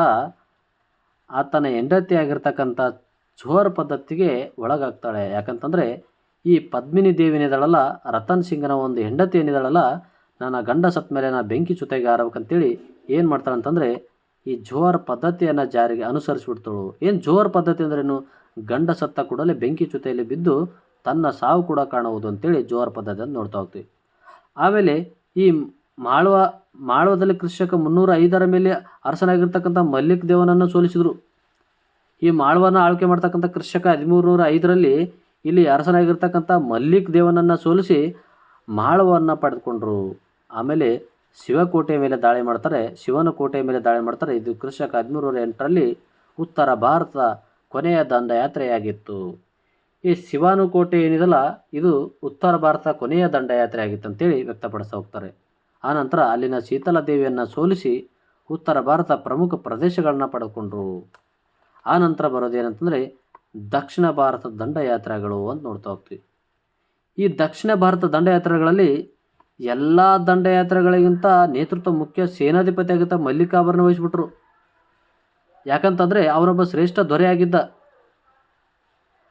ಆತನ ಹೆಂಡತಿ ಆಗಿರ್ತಕ್ಕಂಥ ಜೋಹರ್ ಪದ್ಧತಿಗೆ ಒಳಗಾಗ್ತಾಳೆ. ಯಾಕಂತಂದರೆ ಈ ಪದ್ಮಿನಿ ದೇವಿನಿದಾಳಲ್ಲ ರತನ್ ಸಿಂಗ್ನ ಒಂದು ಹೆಂಡತಿ ಏನಿದಾಳಲ್ಲ ನನ್ನ ಗಂಡ ಸತ್ತ ಮೇಲೆ ನಾನು ಬೆಂಕಿ ಜೊತೆಗೆ ಆರಬೇಕಂತೇಳಿ ಏನು ಮಾಡ್ತಾಳೆ ಅಂತಂದರೆ ಈ ಜೋರ್ ಪದ್ಧತಿಯನ್ನು ಜಾರಿಗೆ ಅನುಸರಿಸ್ಬಿಡ್ತಾಳು. ಏನು ಜೋರ್ ಪದ್ಧತಿ ಅಂದ್ರೇನು ಗಂಡ ಸತ್ತ ಕೂಡಲೇ ಬೆಂಕಿ ಜೊತೆಯಲ್ಲಿ ಬಿದ್ದು ತನ್ನ ಸಾವು ಕೂಡ ಕಾಣುವುದು ಅಂತೇಳಿ ಜೋಹರ್ ಪದ್ಧತಿಯನ್ನು ನೋಡ್ತಾ ಹೋಗ್ತೀವಿ. ಆಮೇಲೆ ಈ ಮಾಳ್ವ, ಮಾಳ್ವದಲ್ಲಿ ಕೃಷಕ ಮುನ್ನೂರ ಐದರ ಮೇಲೆ ಅರಸನಾಗಿರ್ತಕ್ಕಂಥ ಮಲ್ಲಿಕ್ ದೇವನನ್ನು ಸೋಲಿಸಿದರು. ಈ ಮಾಳ್ವನ ಆಳ್ಕೆ ಮಾಡ್ತಕ್ಕಂಥ ಕೃಷಕ ಹದಿಮೂರು ನೂರ ಐದರಲ್ಲಿ ಇಲ್ಲಿ ಅರಸನಾಗಿರ್ತಕ್ಕಂಥ ಮಲ್ಲಿಕ್ ದೇವನನ್ನು ಸೋಲಿಸಿ ಮಾಳವನ್ನು ಪಡೆದುಕೊಂಡ್ರು. ಆಮೇಲೆ ಶಿವಕೋಟೆ ಮೇಲೆ ದಾಳಿ ಮಾಡ್ತಾರೆ, ಶಿವನ ಕೋಟೆ ಮೇಲೆ ದಾಳಿ ಮಾಡ್ತಾರೆ. ಇದು ಕೃಷಕ ಹದಿಮೂರು ನೂರ ಎಂಟರಲ್ಲಿ ಉತ್ತರ ಭಾರತದ ಕೊನೆಯ ದಂಡಯಾತ್ರೆಯಾಗಿತ್ತು. ಈ ಶಿವಾನುಕೋಟೆ ಏನಿದಲ್ಲ, ಇದು ಉತ್ತರ ಭಾರತ ಕೊನೆಯ ದಂಡಯಾತ್ರೆ ಆಗಿತ್ತು ಅಂತೇಳಿ ವ್ಯಕ್ತಪಡಿಸ್ತಾ ಹೋಗ್ತಾರೆ. ಆನಂತರ ಅಲ್ಲಿನ ಶೀತಲ ದೇವಿಯನ್ನು ಸೋಲಿಸಿ ಉತ್ತರ ಭಾರತ ಪ್ರಮುಖ ಪ್ರದೇಶಗಳನ್ನ ಪಡೆದುಕೊಂಡ್ರು. ಆನಂತರ ಬರೋದೇನಂತಂದರೆ ದಕ್ಷಿಣ ಭಾರತ ದಂಡಯಾತ್ರೆಗಳು ಅಂತ ನೋಡ್ತಾ ಹೋಗ್ತೀವಿ. ಈ ದಕ್ಷಿಣ ಭಾರತ ದಂಡಯಾತ್ರೆಗಳಲ್ಲಿ ಎಲ್ಲ ದಂಡಯಾತ್ರೆಗಳಿಗಿಂತ ನೇತೃತ್ವ ಮುಖ್ಯ ಸೇನಾಧಿಪತಿ ಆಗಿದ್ದ ಮಲ್ಲಿಕಾಭರಣ ವಹಿಸ್ಬಿಟ್ರು. ಯಾಕಂತಂದರೆ ಅವರೊಬ್ಬ ಶ್ರೇಷ್ಠ ದೊರೆಯಾಗಿದ್ದ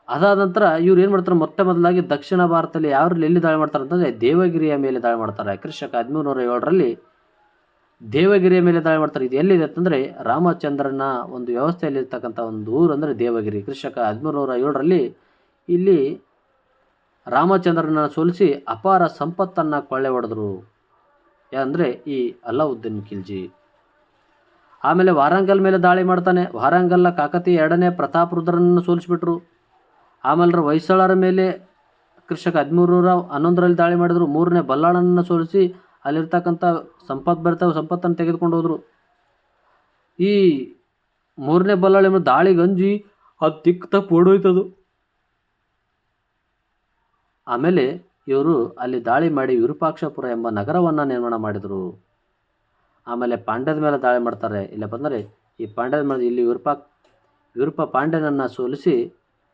ಅದಾದ ನಂತರ ಇವ್ರು ಏನು ಮಾಡ್ತಾರೆ, ಮೊಟ್ಟ ಮೊದಲಾಗಿ ದಕ್ಷಿಣ ಭಾರತದಲ್ಲಿ ಯಾರು ಎಲ್ಲಿ ದಾಳಿ ಮಾಡ್ತಾರೆ ಅಂತಂದರೆ, ದೇವಗಿರಿಯ ಮೇಲೆ ದಾಳಿ ಮಾಡ್ತಾರೆ. ಕೃಷಕ ಹದಿಮೂರು ಏಳರಲ್ಲಿ ದೇವಗಿರಿಯ ಮೇಲೆ ದಾಳಿ ಮಾಡ್ತಾರೆ. ಇದು ಎಲ್ಲಿದೆ ಅಂತಂದರೆ, ರಾಮಚಂದ್ರನ ಒಂದು ವ್ಯವಸ್ಥೆಯಲ್ಲಿರ್ತಕ್ಕಂಥ ಒಂದು ಊರು ಅಂದರೆ ದೇವಗಿರಿ. ಕೃಷಕ ಹದಿಮೂರು ಏಳರಲ್ಲಿ ಇಲ್ಲಿ ರಾಮಚಂದ್ರನ ಸೋಲಿಸಿ ಅಪಾರ ಸಂಪತ್ತನ್ನು ಕೊಳ್ಳೆ ಹೊಡೆದ್ರು. ಅಂದರೆ, ಈ ಅಲ್ಲಾವುದ್ದೀನ್ ಖಿಲ್ಜಿ. ಆಮೇಲೆ ವಾರಂಗಲ್ ಮೇಲೆ ದಾಳಿ ಮಾಡ್ತಾನೆ. ವಾರಂಗಲ್ನ ಕಾಕತಿ ಎರಡನೇ ಪ್ರತಾಪ್ ರುದ್ರನನ್ನು ಸೋಲಿಸಿಬಿಟ್ರು. ಆಮೇಲೆ ಹೊಯ್ಸಳರ ಮೇಲೆ ಕೃಷಕ ಹದಿಮೂರು ನೂರ ಹನ್ನೊಂದರಲ್ಲಿ ದಾಳಿ ಮಾಡಿದ್ರು. ಮೂರನೇ ಬಲ್ಲಾಳನನ್ನು ಸೋಲಿಸಿ ಅಲ್ಲಿರ್ತಕ್ಕಂಥ ಸಂಪತ್ತು ಬರ್ತಾವೆ ಸಂಪತ್ತನ್ನು ತೆಗೆದುಕೊಂಡು ಹೋದರು. ಈ ಮೂರನೇ ಬಲ್ಲಾಳಿ ಮೇಲೆ ದಾಳಿ ಗಂಜಿ ಅದು ತಿಕ್ ತಪ್ಪು ಓಡೋಯ್ತದು ಆಮೇಲೆ ಇವರು ಅಲ್ಲಿ ದಾಳಿ ಮಾಡಿ ವಿರೂಪಾಕ್ಷಪುರ ಎಂಬ ನಗರವನ್ನು ನಿರ್ಮಾಣ ಮಾಡಿದರು. ಆಮೇಲೆ ಪಾಂಡ್ಯದ ಮೇಲೆ ದಾಳಿ ಮಾಡ್ತಾರೆ. ಇಲ್ಲ ಬಂದರೆ ಈ ಪಾಂಡ್ಯದ ಮೇಲೆ ಇಲ್ಲಿ ವಿರೂಪಾಕ್ ವಿರೂಪ ಪಾಂಡ್ಯನನ್ನು ಸೋಲಿಸಿ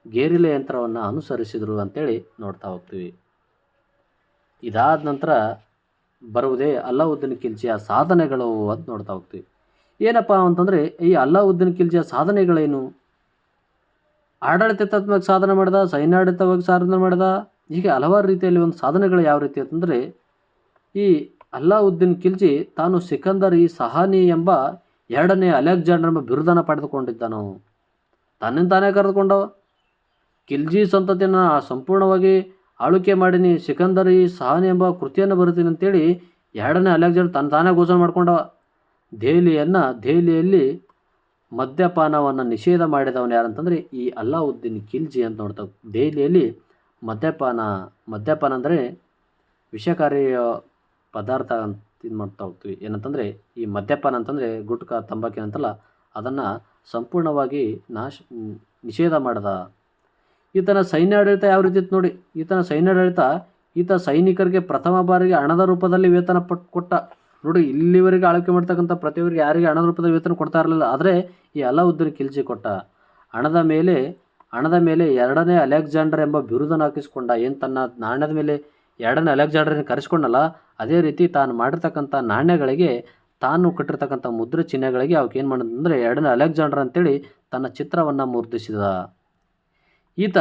ಗೇರಿಲೆ ಯಂತ್ರವನ್ನು ಅನುಸರಿಸಿದರು ಅಂತೇಳಿ ನೋಡ್ತಾ ಹೋಗ್ತೀವಿ. ಇದಾದ ನಂತರ ಬರುವುದೇ ಅಲ್ಲಾವುದ್ದೀನ್ ಖಿಲ್ಜಿಯ ಸಾಧನೆಗಳು ಅಂತ ನೋಡ್ತಾ ಹೋಗ್ತೀವಿ. ಏನಪ್ಪ ಅಂತಂದರೆ ಈ ಅಲ್ಲಾವುದ್ದೀನ್ ಖಿಲ್ಜಿಯ ಸಾಧನೆಗಳೇನು? ಆಡಳಿತಾತ್ಮಕ ಸಾಧನೆ ಮಾಡಿದ, ಸೈನ್ಯಾಡಳಿತವಾಗಿ ಸಾಧನೆ ಮಾಡಿದ, ಹೀಗೆ ಹಲವಾರು ರೀತಿಯಲ್ಲಿ ಒಂದು ಸಾಧನೆಗಳು ಯಾವ ರೀತಿ ಅಂತಂದರೆ ಈ ಅಲ್ಲಾವುದ್ದೀನ್ ಖಿಲ್ಜಿ ತಾನು ಸಿಕಂದರ್ ಈ ಸಹಾನಿ ಎಂಬ ಎರಡನೇ ಅಲೆಕ್ಸಾಂಡರ್ ಎಂಬ ಬಿರುದನ್ನು ಪಡೆದುಕೊಂಡಿದ್ದನು. ತಾನೇ ಕರೆದುಕೊಂಡವ. ಖಿಲ್ಜಿ ಸಂತತಿಯನ್ನು ಸಂಪೂರ್ಣವಾಗಿ ಆಳ್ವಿಕೆ ಮಾಡೀನಿ, ಸಿಕಂದರಿ ಸಹಾನಿ ಎಂಬ ಕೃತಿಯನ್ನು ಬರುತ್ತೀನಿ ಅಂತೇಳಿ ಎರಡನೇ ಅಲೆಕ್ಸಾಂಡರ್ ತನ್ನ ತಾನೇ ಘೋಷಣೆ ಮಾಡ್ಕೊಂಡವ ದೆಹಲಿಯನ್ನು, ದೆಹಲಿಯಲ್ಲಿ ಮದ್ಯಪಾನವನ್ನು ನಿಷೇಧ ಮಾಡಿದವನು ಯಾರಂತಂದರೆ ಈ ಅಲ್ಲಾವುದ್ದೀನ್ ಖಿಲ್ಜಿ ಅಂತ ನೋಡ್ತಾ ದೆಹಲಿಯಲ್ಲಿ ಮದ್ಯಪಾನ ಮದ್ಯಪಾನ ಅಂದರೆ ವಿಷಕಾರಿ ಪದಾರ್ಥ ಅಂತ ಇದು ಮಾಡ್ತಾ ಹೋಗ್ತೀವಿ ಏನಂತಂದರೆ ಈ ಮದ್ಯಪಾನ ಅಂತಂದರೆ ಗುಟ್ಕಾ ತಂಬಾಕಿನಂತಲ್ಲ ಅದನ್ನು ಸಂಪೂರ್ಣವಾಗಿ ನಾಶ, ನಿಷೇಧ ಮಾಡ್ದ ಈತನ ಸೈನ್ಯಾಡಳಿತ ಯಾವ ರೀತಿ ಇತ್ತು ನೋಡಿ, ಈತನ ಸೈನ್ಯಾಡಳಿತ ಈತ ಸೈನಿಕರಿಗೆ ಪ್ರಥಮ ಬಾರಿಗೆ ಹಣದ ರೂಪದಲ್ಲಿ ವೇತನ ಪಟ್ಟು ಕೊಟ್ಟ. ನೋಡಿ, ಇಲ್ಲಿವರೆಗೆ ಆಳ್ವಿಕೆ ಮಾಡ್ತಕ್ಕಂಥ ಪ್ರತಿಯೊಬ್ಬರಿಗೆ ಯಾರಿಗೆ ಹಣದ ರೂಪದಲ್ಲಿ ವೇತನ ಕೊಡ್ತಾ ಇರಲಿಲ್ಲ, ಆದರೆ ಈ ಅಲಾವುದ್ದೀನ್ ಖಿಲ್ಜಿ ಕೊಟ್ಟ. ಹಣದ ಮೇಲೆ ಹಣದ ಮೇಲೆ ಎರಡನೇ ಅಲೆಕ್ಸಾಂಡರ್ ಎಂಬ ಬಿರುದನ್ನು ಹಾಕಿಸ್ಕೊಂಡ. ಏನು ತನ್ನ ನಾಣ್ಯದ ಮೇಲೆ ಎರಡನೇ ಅಲೆಕ್ಸಾಂಡರ್ನ ಕರೆಸ್ಕೊಂಡಲ್ಲ, ಅದೇ ರೀತಿ ತಾನು ಮಾಡಿರ್ತಕ್ಕಂಥ ನಾಣ್ಯಗಳಿಗೆ, ತಾನು ಕಟ್ಟಿರ್ತಕ್ಕಂಥ ಮುದ್ರೆ ಚಿಹ್ನೆಗಳಿಗೆ ಅವಕ್ಕೆ ಏನು ಮಾಡಿದಂದರೆ ಎರಡನೇ ಅಲೆಕ್ಸಾಂಡರ್ ಅಂತೇಳಿ ತನ್ನ ಚಿತ್ರವನ್ನು ಮುದ್ರಿಸಿದ ಈತ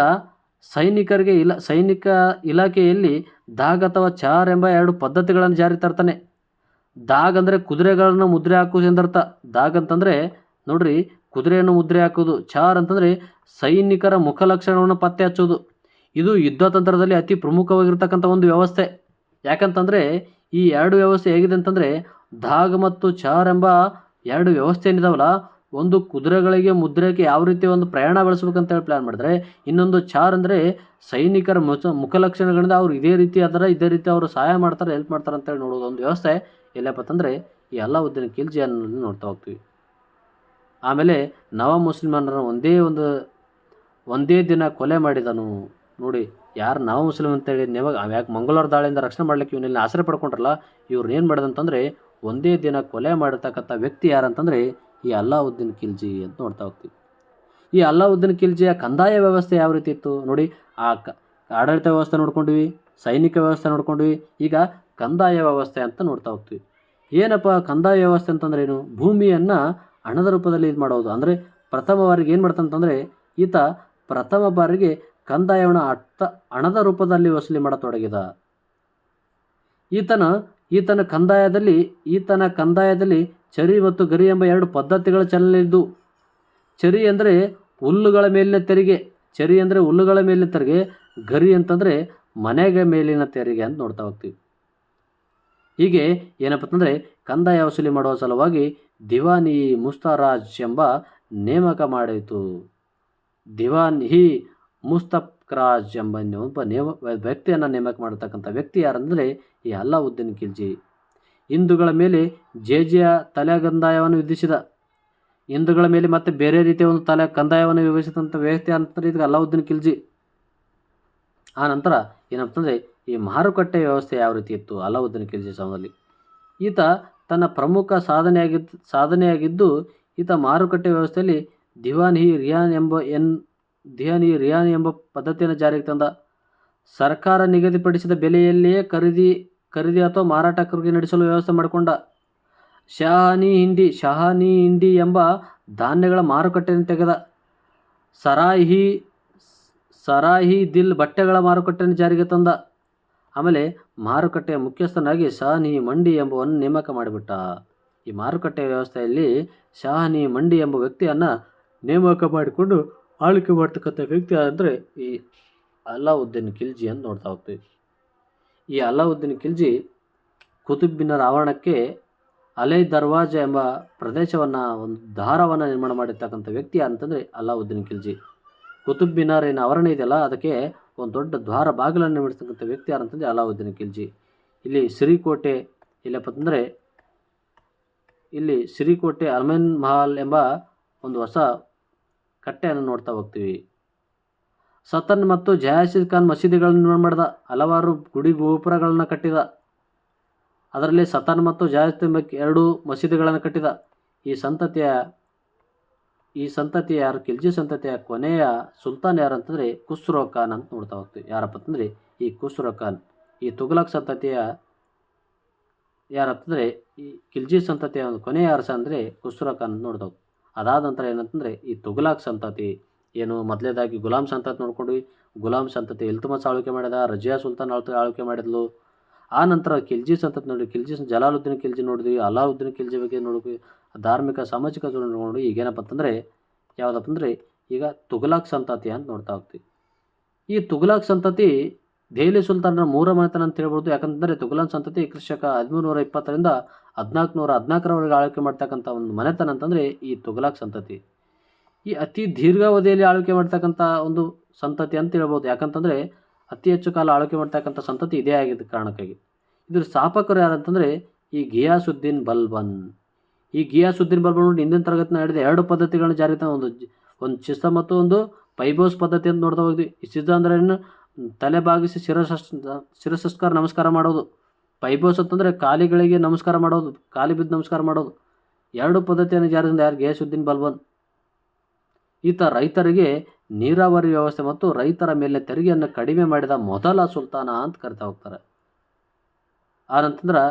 ಸೈನಿಕರಿಗೆ ಇಲ, ಸೈನಿಕ ಇಲಾಖೆಯಲ್ಲಿ ದಾಗ್ ಅಥವಾ ಚಾರ್ ಎಂಬ ಎರಡು ಪದ್ಧತಿಗಳನ್ನು ಜಾರಿ ತರ್ತಾನೆ. ದಾಗ್ ಅಂದರೆ ಕುದುರೆಗಳನ್ನು ಮುದ್ರೆ ಹಾಕೋದು ಎಂದರ್ಥ. ದಾಗ್ ಅಂತಂದರೆ, ನೋಡ್ರಿ, ಕುದುರೆಯನ್ನು ಮುದ್ರೆ ಹಾಕೋದು ಚಾರ್ ಅಂತಂದರೆ ಸೈನಿಕರ ಮುಖಲಕ್ಷಣವನ್ನು ಪತ್ತೆ ಹಚ್ಚೋದು ಇದು ಯುದ್ಧ ತಂತ್ರದಲ್ಲಿ ಅತಿ ಪ್ರಮುಖವಾಗಿರ್ತಕ್ಕಂಥ ಒಂದು ವ್ಯವಸ್ಥೆ. ಯಾಕಂತಂದರೆ, ಈ ಎರಡು ವ್ಯವಸ್ಥೆ ಹೇಗಿದೆ ಅಂತಂದರೆ, ದಾಗ್ ಮತ್ತು ಚಾರ್ ಎಂಬ ಎರಡು ವ್ಯವಸ್ಥೆ ಏನಿದಾವಲ್ಲ ಒಂದು ಕುದುರೆಗಳಿಗೆ ಮುದ್ರೆಗೆ ಯಾವ ರೀತಿ ಒಂದು ಪ್ರಯಾಣ ಬೆಳೆಸ್ಬೇಕಂತ ಹೇಳಿ ಪ್ಲ್ಯಾನ್ ಮಾಡಿದ್ರೆ, ಇನ್ನೊಂದು ಚಾರ್ ಅಂದರೆ ಸೈನಿಕರ ಮುಖ ಮುಖಲಕ್ಷಣಗಳಿಂದ ಅವ್ರು ಇದೇ ರೀತಿ ಅದರ, ಇದೇ ರೀತಿ ಅವರು ಸಹಾಯ ಮಾಡ್ತಾರೆ ಹೆಲ್ಪ್ ಮಾಡ್ತಾರೆ ಅಂತೇಳಿ ನೋಡೋದು ಒಂದು ವ್ಯವಸ್ಥೆ. ಎಲ್ಲಪ್ಪ ಅಂತಂದರೆ, ಈ ಅಲ್ಲಾವುದ್ದೀನ್ ಉದ್ದಿನ ಅನ್ನೋದನ್ನ ನೋಡ್ತಾ ಹೋಗ್ತೀವಿ. ಆಮೇಲೆ ನವ ಮುಸ್ಲಿಮರನ್ನು ಒಂದೇ ಒಂದು, ಒಂದೇ ದಿನ ಕೊಲೆ ಮಾಡಿದನು. ನೋಡಿ, ಯಾರು ನವ ಮುಸ್ಲಿಮ್ ಅಂತೇಳಿ ಯಾವಾಗ ಯಾಕೆ ಮಂಗಳವಾರ ದಾಳಿಯಿಂದ ರಕ್ಷಣೆ ಮಾಡ್ಲಿಕ್ಕೆ ಇವನಲ್ಲಿ ಆಸರೆ ಪಡ್ಕೊಂಡ್ರಲ್ಲ ಇವ್ರು ಏನು ಮಾಡಿದಂತಂದರೆ, ಒಂದೇ ದಿನ ಕೊಲೆ ಮಾಡಿರ್ತಕ್ಕಂಥ ವ್ಯಕ್ತಿ ಯಾರಂತಂದರೆ ಈ ಅಲ್ಲಾವುದ್ದೀನ್ ಖಿಲ್ಜಿ ಅಂತ ನೋಡ್ತಾ ಹೋಗ್ತೀವಿ. ಈ ಅಲ್ಲಾವುದ್ದೀನ್ ಖಿಲ್ಜಿಯ ಕಂದಾಯ ವ್ಯವಸ್ಥೆ ಯಾವ ರೀತಿ ಇತ್ತು? ನೋಡಿ, ಆ ಕ, ಆಡಳಿತ ವ್ಯವಸ್ಥೆ ನೋಡ್ಕೊಂಡ್ವಿ, ಸೈನಿಕ ವ್ಯವಸ್ಥೆ ನೋಡ್ಕೊಂಡ್ವಿ, ಈಗ ಕಂದಾಯ ವ್ಯವಸ್ಥೆ ಅಂತ ನೋಡ್ತಾ ಹೋಗ್ತೀವಿ. ಏನಪ್ಪ ಕಂದಾಯ ವ್ಯವಸ್ಥೆ ಅಂತಂದ್ರೆ ಏನು? ಭೂಮಿಯನ್ನು ಹಣದ ರೂಪದಲ್ಲಿ ಇದು ಮಾಡೋದು. ಅಂದರೆ ಪ್ರಥಮ ಬಾರಿಗೆ ಏನು ಮಾಡ್ತಂತಂದರೆ ಈತ ಪ್ರಥಮ ಬಾರಿಗೆ ಕಂದಾಯವನ್ನು ಅರ್ಥ, ಹಣದ ರೂಪದಲ್ಲಿ ವಸೂಲಿ ಮಾಡತೊಡಗಿದ. ಈತನ ಈತನ ಕಂದಾಯದಲ್ಲಿ ಈತನ ಕಂದಾಯದಲ್ಲಿ ಚರಿ ಮತ್ತು ಗರಿ ಎಂಬ ಎರಡು ಪದ್ಧತಿಗಳು ಚಾಲನೆಯಲ್ಲಿದ್ದು ಚರಿ ಅಂದರೆ ಹುಲ್ಲುಗಳ ಮೇಲಿನ ತೆರಿಗೆ, ಚರಿ ಅಂದರೆ ಹುಲ್ಲುಗಳ ಮೇಲಿನ ತೆರಿಗೆ, ಗರಿ ಅಂತಂದರೆ ಮನೆಗೆ ಮೇಲಿನ ತೆರಿಗೆ ಅಂತ ನೋಡ್ತಾ ಹೋಗ್ತೀವಿ. ಹೀಗೆ ಏನಪ್ಪ ಅಂತಂದರೆ ಕಂದಾಯ ವಸೂಲಿ ಮಾಡುವ ಸಲುವಾಗಿ ದಿವಾನಿ ಮುಸ್ತಾರಾಜ್ ಎಂಬ ನೇಮಕ ಮಾಡಿತು. ದಿವಾನ್ ಹಿ ಮುಸ್ತಫ್ರಾಜ್ ಎಂಬ ಒಬ್ಬ ನೇಮ, ವ್ಯಕ್ತಿಯನ್ನು ನೇಮಕ ಮಾಡತಕ್ಕಂಥ ವ್ಯಕ್ತಿ ಯಾರಂದರೆ ಈ ಅಲ್ಲಾವುದ್ದೀನ್ ಖಿಲ್ಜಿ. ಹಿಂದೂಗಳ ಮೇಲೆ ಜೇಜಿಯ ತಲೆ ಕಂದಾಯವನ್ನು ವಿಧಿಸಿದ. ಹಿಂದೂಗಳ ಮೇಲೆ ಮತ್ತೆ ಬೇರೆ ರೀತಿಯ ಒಂದು ತಲೆ ಕಂದಾಯವನ್ನು ವಿಧಿಸಿದಂಥ ವ್ಯಕ್ತಿ ಅಂತಂದರೆ ಇದಕ್ಕೆ ಅಲ್ಲಾವುದ್ದೀನ್ ಖಿಲ್ಜಿ. ಆ ನಂತರ ಈ ಮಾರುಕಟ್ಟೆ ವ್ಯವಸ್ಥೆ ಯಾವ ರೀತಿ ಇತ್ತು ಅಲ್ಲಾವುದ್ದೀನ್ ಖಿಲ್ಜಿ ಸಮಯದಲ್ಲಿ ಈತ ತನ್ನ ಪ್ರಮುಖ ಸಾಧನೆಯಾಗಿದ್ದು ಸಾಧನೆಯಾಗಿದ್ದು ಈತ ಮಾರುಕಟ್ಟೆ ವ್ಯವಸ್ಥೆಯಲ್ಲಿ ದಿವಾನ್ ಹಿ ರಿಯಾನ್ ಎಂಬ ಎನ್ ದಿವಾನ್ ರಿಯಾನಿ ಎಂಬ ಪದ್ಧತಿಯನ್ನು ಜಾರಿಗೆ ತಂದ ಸರ್ಕಾರ ನಿಗದಿಪಡಿಸಿದ ಬೆಲೆಯಲ್ಲಿಯೇ ಖರೀದಿ ಖರೀದಿ ಅಥವಾ ಮಾರಾಟಕ್ಕೆ ನಡೆಸಲು ವ್ಯವಸ್ಥೆ ಮಾಡಿಕೊಂಡ ಶಹಾನಿ ಹಿಂಡಿ ಶಹಾನಿ ಹಿಂಡಿ ಎಂಬ ಧಾನ್ಯಗಳ ಮಾರುಕಟ್ಟೆಯನ್ನು ತೆಗೆದ ಸರಾಹಿ ಸರಾಹಿ ದಿಲ್ ಬಟ್ಟೆಗಳ ಮಾರುಕಟ್ಟೆಯನ್ನು ಜಾರಿಗೆ ತಂದ. ಆಮೇಲೆ ಮಾರುಕಟ್ಟೆಯ ಮುಖ್ಯಸ್ಥನಾಗಿ ಶಹಾನಿ ಮಂಡಿ ಎಂಬುವನ್ನು ನೇಮಕ ಮಾಡಿಬಿಟ್ಟ. ಈ ಮಾರುಕಟ್ಟೆ ವ್ಯವಸ್ಥೆಯಲ್ಲಿ ಶಹಾನಿ ಮಂಡಿ ಎಂಬ ವ್ಯಕ್ತಿಯನ್ನು ನೇಮಕ ಮಾಡಿಕೊಂಡು ಆಳ್ವಿಕೆ ಮಾಡ್ತಕ್ಕಂಥ ವ್ಯಕ್ತಿ ಅಂದರೆ ಈ ಅಲ್ಲಾವುದ್ದೀನ್ ಖಿಲ್ಜಿ ಅಂತ ನೋಡ್ತಾ ಹೋಗ್ತೀವಿ. ಈ ಅಲ್ಲಾವುದ್ದೀನ್ ಖಿಲ್ಜಿ ಕುತುಬ್ಬಿನ ರಾವಣಕ್ಕೆ ಅಲೆ ದರ್ವಾಜ ಎಂಬ ಪ್ರದೇಶವನ್ನು, ಒಂದು ದಾರವನ್ನು ನಿರ್ಮಾಣ ಮಾಡಿರ್ತಕ್ಕಂಥ ವ್ಯಕ್ತಿ ಅಂತಂದರೆ ಅಲ್ಲಾವುದ್ದೀನ್ ಖಿಲ್ಜಿ. ಕುತುಬ್ ಮಿನಾರ್ ಏನು ಆವರಣ ಇದೆಯಲ್ಲ, ಅದಕ್ಕೆ ಒಂದು ದೊಡ್ಡ ದ್ವಾರ ಬಾಗಿಲನ್ನು ನಿರ್ಮಿಸ್ತಕ್ಕಂಥ ವ್ಯಕ್ತಿ ಯಾರಂತಂದರೆ ಅಲಾವುದ್ದೀನ್ ಖಿಲ್ಜಿ. ಇಲ್ಲಿ ಸಿರಿಕೋಟೆ ಇಲ್ಲಪ್ಪ ಅಂತಂದರೆ ಇಲ್ಲಿ ಸಿರಿಕೋಟೆ ಅಲ್ಮೈನ್ ಮಹಲ್ ಎಂಬ ಒಂದು ಹೊಸ ಕಟ್ಟೆಯನ್ನು ನೋಡ್ತಾ ಹೋಗ್ತೀವಿ. ಸತನ್ ಮತ್ತು ಜಯಾಸಿದ್ ಖಾನ್ ಮಸೀದಿಗಳನ್ನು ನಿರ್ಮಾಣ ಮಾಡಿದ ಹಲವಾರು ಗುಡಿ ಗೋಪುರಗಳನ್ನು ಕಟ್ಟಿದ. ಅದರಲ್ಲಿ ಸತನ್ ಮತ್ತು ಜಯಾಸಿದ್ ಎರಡು ಮಸೀದಿಗಳನ್ನು ಕಟ್ಟಿದ. ಈ ಸಂತತಿಯ ಈ ಸಂತತಿಯ ಯಾರು ಖಿಲ್ಜಿ ಸಂತತಿಯ ಕೊನೆಯ ಸುಲ್ತಾನ್ ಯಾರು ಅಂತಂದರೆ ಖುಸ್ರೋ ಖಾನ್ ಅಂತ ನೋಡ್ತಾ ಹೋಗ್ತೀವಿ. ಯಾರಪ್ಪ ಅಂತಂದರೆ ಈ ಖುಸ್ರೋ ಖಾನ್. ಈ ತುಘಲಕ್ ಸಂತತಿಯ ಯಾರಪ್ಪ ಈ ಖಿಲ್ಜಿ ಸಂತತಿಯ ಒಂದು ಕೊನೆಯ ಅರಸ ಅಂದರೆ ಖುಸ್ರೋ ಖಾನ್ ನೋಡ್ತಾ ಹೋಗ್ತೀವಿ. ಅದಾದ ನಂತರ ಏನಂತಂದರೆ, ಈ ತುಘಲಾಕ್ ಸಂತತಿ ಏನು ಮೊದಲೇದಾಗಿ ಗುಲಾಮ್ ಸಂತತಿ ನೋಡ್ಕೊಂಡ್ವಿ. ಗುಲಾಮ್ ಸಂತತಿ ಇಲ್ತುಮಸ್ ಆಳ್ವಿಕೆ ಮಾಡಿದ ರಜಿಯಾ ಸುಲ್ತಾನ್ ಆಳ್ತ ಆಳ್ವಿಕೆ ಮಾಡಿದ್ಲು. ಆ ನಂತರ ಖಿಲ್ಜಿ ಸಂತತಿ ನೋಡಿ ಖಿಲ್ಜಿ ಜಲಾಲುದ್ದೀನ್ ಖಿಲ್ಜಿ ನೋಡಿದ್ವಿ ಅಲಾವುದ್ದೀನ್ ಖಿಲ್ಜಿ ಬಗ್ಗೆ ನೋಡಿದ್ವಿ, ಧಾರ್ಮಿಕ ಸಾಮಾಜಿಕ ನೋಡಿಕೊಂಡು ಈಗೇನಪ್ಪ ಅಂತಂದರೆ, ಯಾವುದಪ್ಪ ಅಂದರೆ ಈಗ ತುಘಲಾಕ್ ಸಂತತಿ ಅಂತ ನೋಡ್ತಾ ಹೋಗ್ತೀವಿ. ಈ ತುಘಲಾಕ್ ಸಂತತಿ ದೆಹಲಿ ಸುಲ್ತಾನರ ಮೂರ ಮನೆತನ ಅಂತ ಹೇಳ್ಬೋದು. ಯಾಕಂತಂದರೆ ತುಘಲಾಕ್ ಸಂತತಿ ಕೃಷಕ ಹದಿಮೂರು ನೂರ ಇಪ್ಪತ್ತರಿಂದ ಹದಿನಾಲ್ಕು ನೂರ ಹದಿನಾಲ್ಕರವರೆಗೆ ಆಳ್ವಿಕೆ ಮಾಡ್ತಕ್ಕಂಥ ಒಂದು ಮನೆತನ ಅಂತಂದರೆ ಈ ತೊಗಲಾಕ್ ಸಂತತಿ. ಈ ಅತಿ ದೀರ್ಘಾವಧಿಯಲ್ಲಿ ಆಳ್ವಿಕೆ ಮಾಡ್ತಕ್ಕಂಥ ಒಂದು ಸಂತತಿ ಅಂತ ಹೇಳ್ಬೋದು. ಯಾಕಂತಂದರೆ ಅತಿ ಹೆಚ್ಚು ಕಾಲ ಆಳ್ವಿಕೆ ಮಾಡ್ತಕ್ಕಂಥ ಸಂತತಿ ಇದೇ ಆಗಿದ್ದ ಕಾರಣಕ್ಕಾಗಿ. ಇದ್ರ ಸ್ಥಾಪಕರು ಯಾರಂತಂದರೆ ಈ ಗಿಯಾಸುದ್ದೀನ್ ಬಲ್ಬನ್. ಈ ಗಿಯಾಸುದ್ದೀನ್ ಬಲ್ಬನ್ ನೋಡಿ ಹಿಂದಿನ ತರಗತಿನ ಹಿಡಿದು ಎರಡು ಪದ್ಧತಿಗಳನ್ನ ಜಾರಿ ಒಂದು ಒಂದು ಚಿಸ್ತ ಮತ್ತು ಒಂದು ಪೈಬೋಸ್ ಪದ್ಧತಿ ಅಂತ ನೋಡ್ತಾ ಹೋಗಿದ್ವಿ ಈ ಸಿದ್ಧ ಅಂದ್ರೆ ಏನು? ತಲೆ ಬಾಗಿಸಿ ಶಿರಸಸ್ ಶಿರಸಸ್ಕಾರ ನಮಸ್ಕಾರ ಮಾಡೋದು. ಪೈಬೋಸ್ ಅಂತಂದರೆ ಕಾಲಿಗಳಿಗೆ ನಮಸ್ಕಾರ ಮಾಡೋದು, ಕಾಲಿ ಬಿದ್ದು ನಮಸ್ಕಾರ ಮಾಡೋದು. ಎರಡು ಪದ್ಧತಿಯನ್ನು ಜಾರಿಂದ ಯಾರು? ಗಿಯಾಸುದ್ದೀನ್ ಬಲ್ಬನ್ ಈತ ರೈತರಿಗೆ ನೀರಾವರಿ ವ್ಯವಸ್ಥೆ ಮತ್ತು ರೈತರ ಮೇಲೆ ತೆರಿಗೆಯನ್ನು ಕಡಿಮೆ ಮಾಡಿದ ಮೊದಲ ಸುಲ್ತಾನ ಅಂತ ಕರಿತಾ ಹೋಗ್ತಾರೆ. ಆನಂತಂದ್ರೆ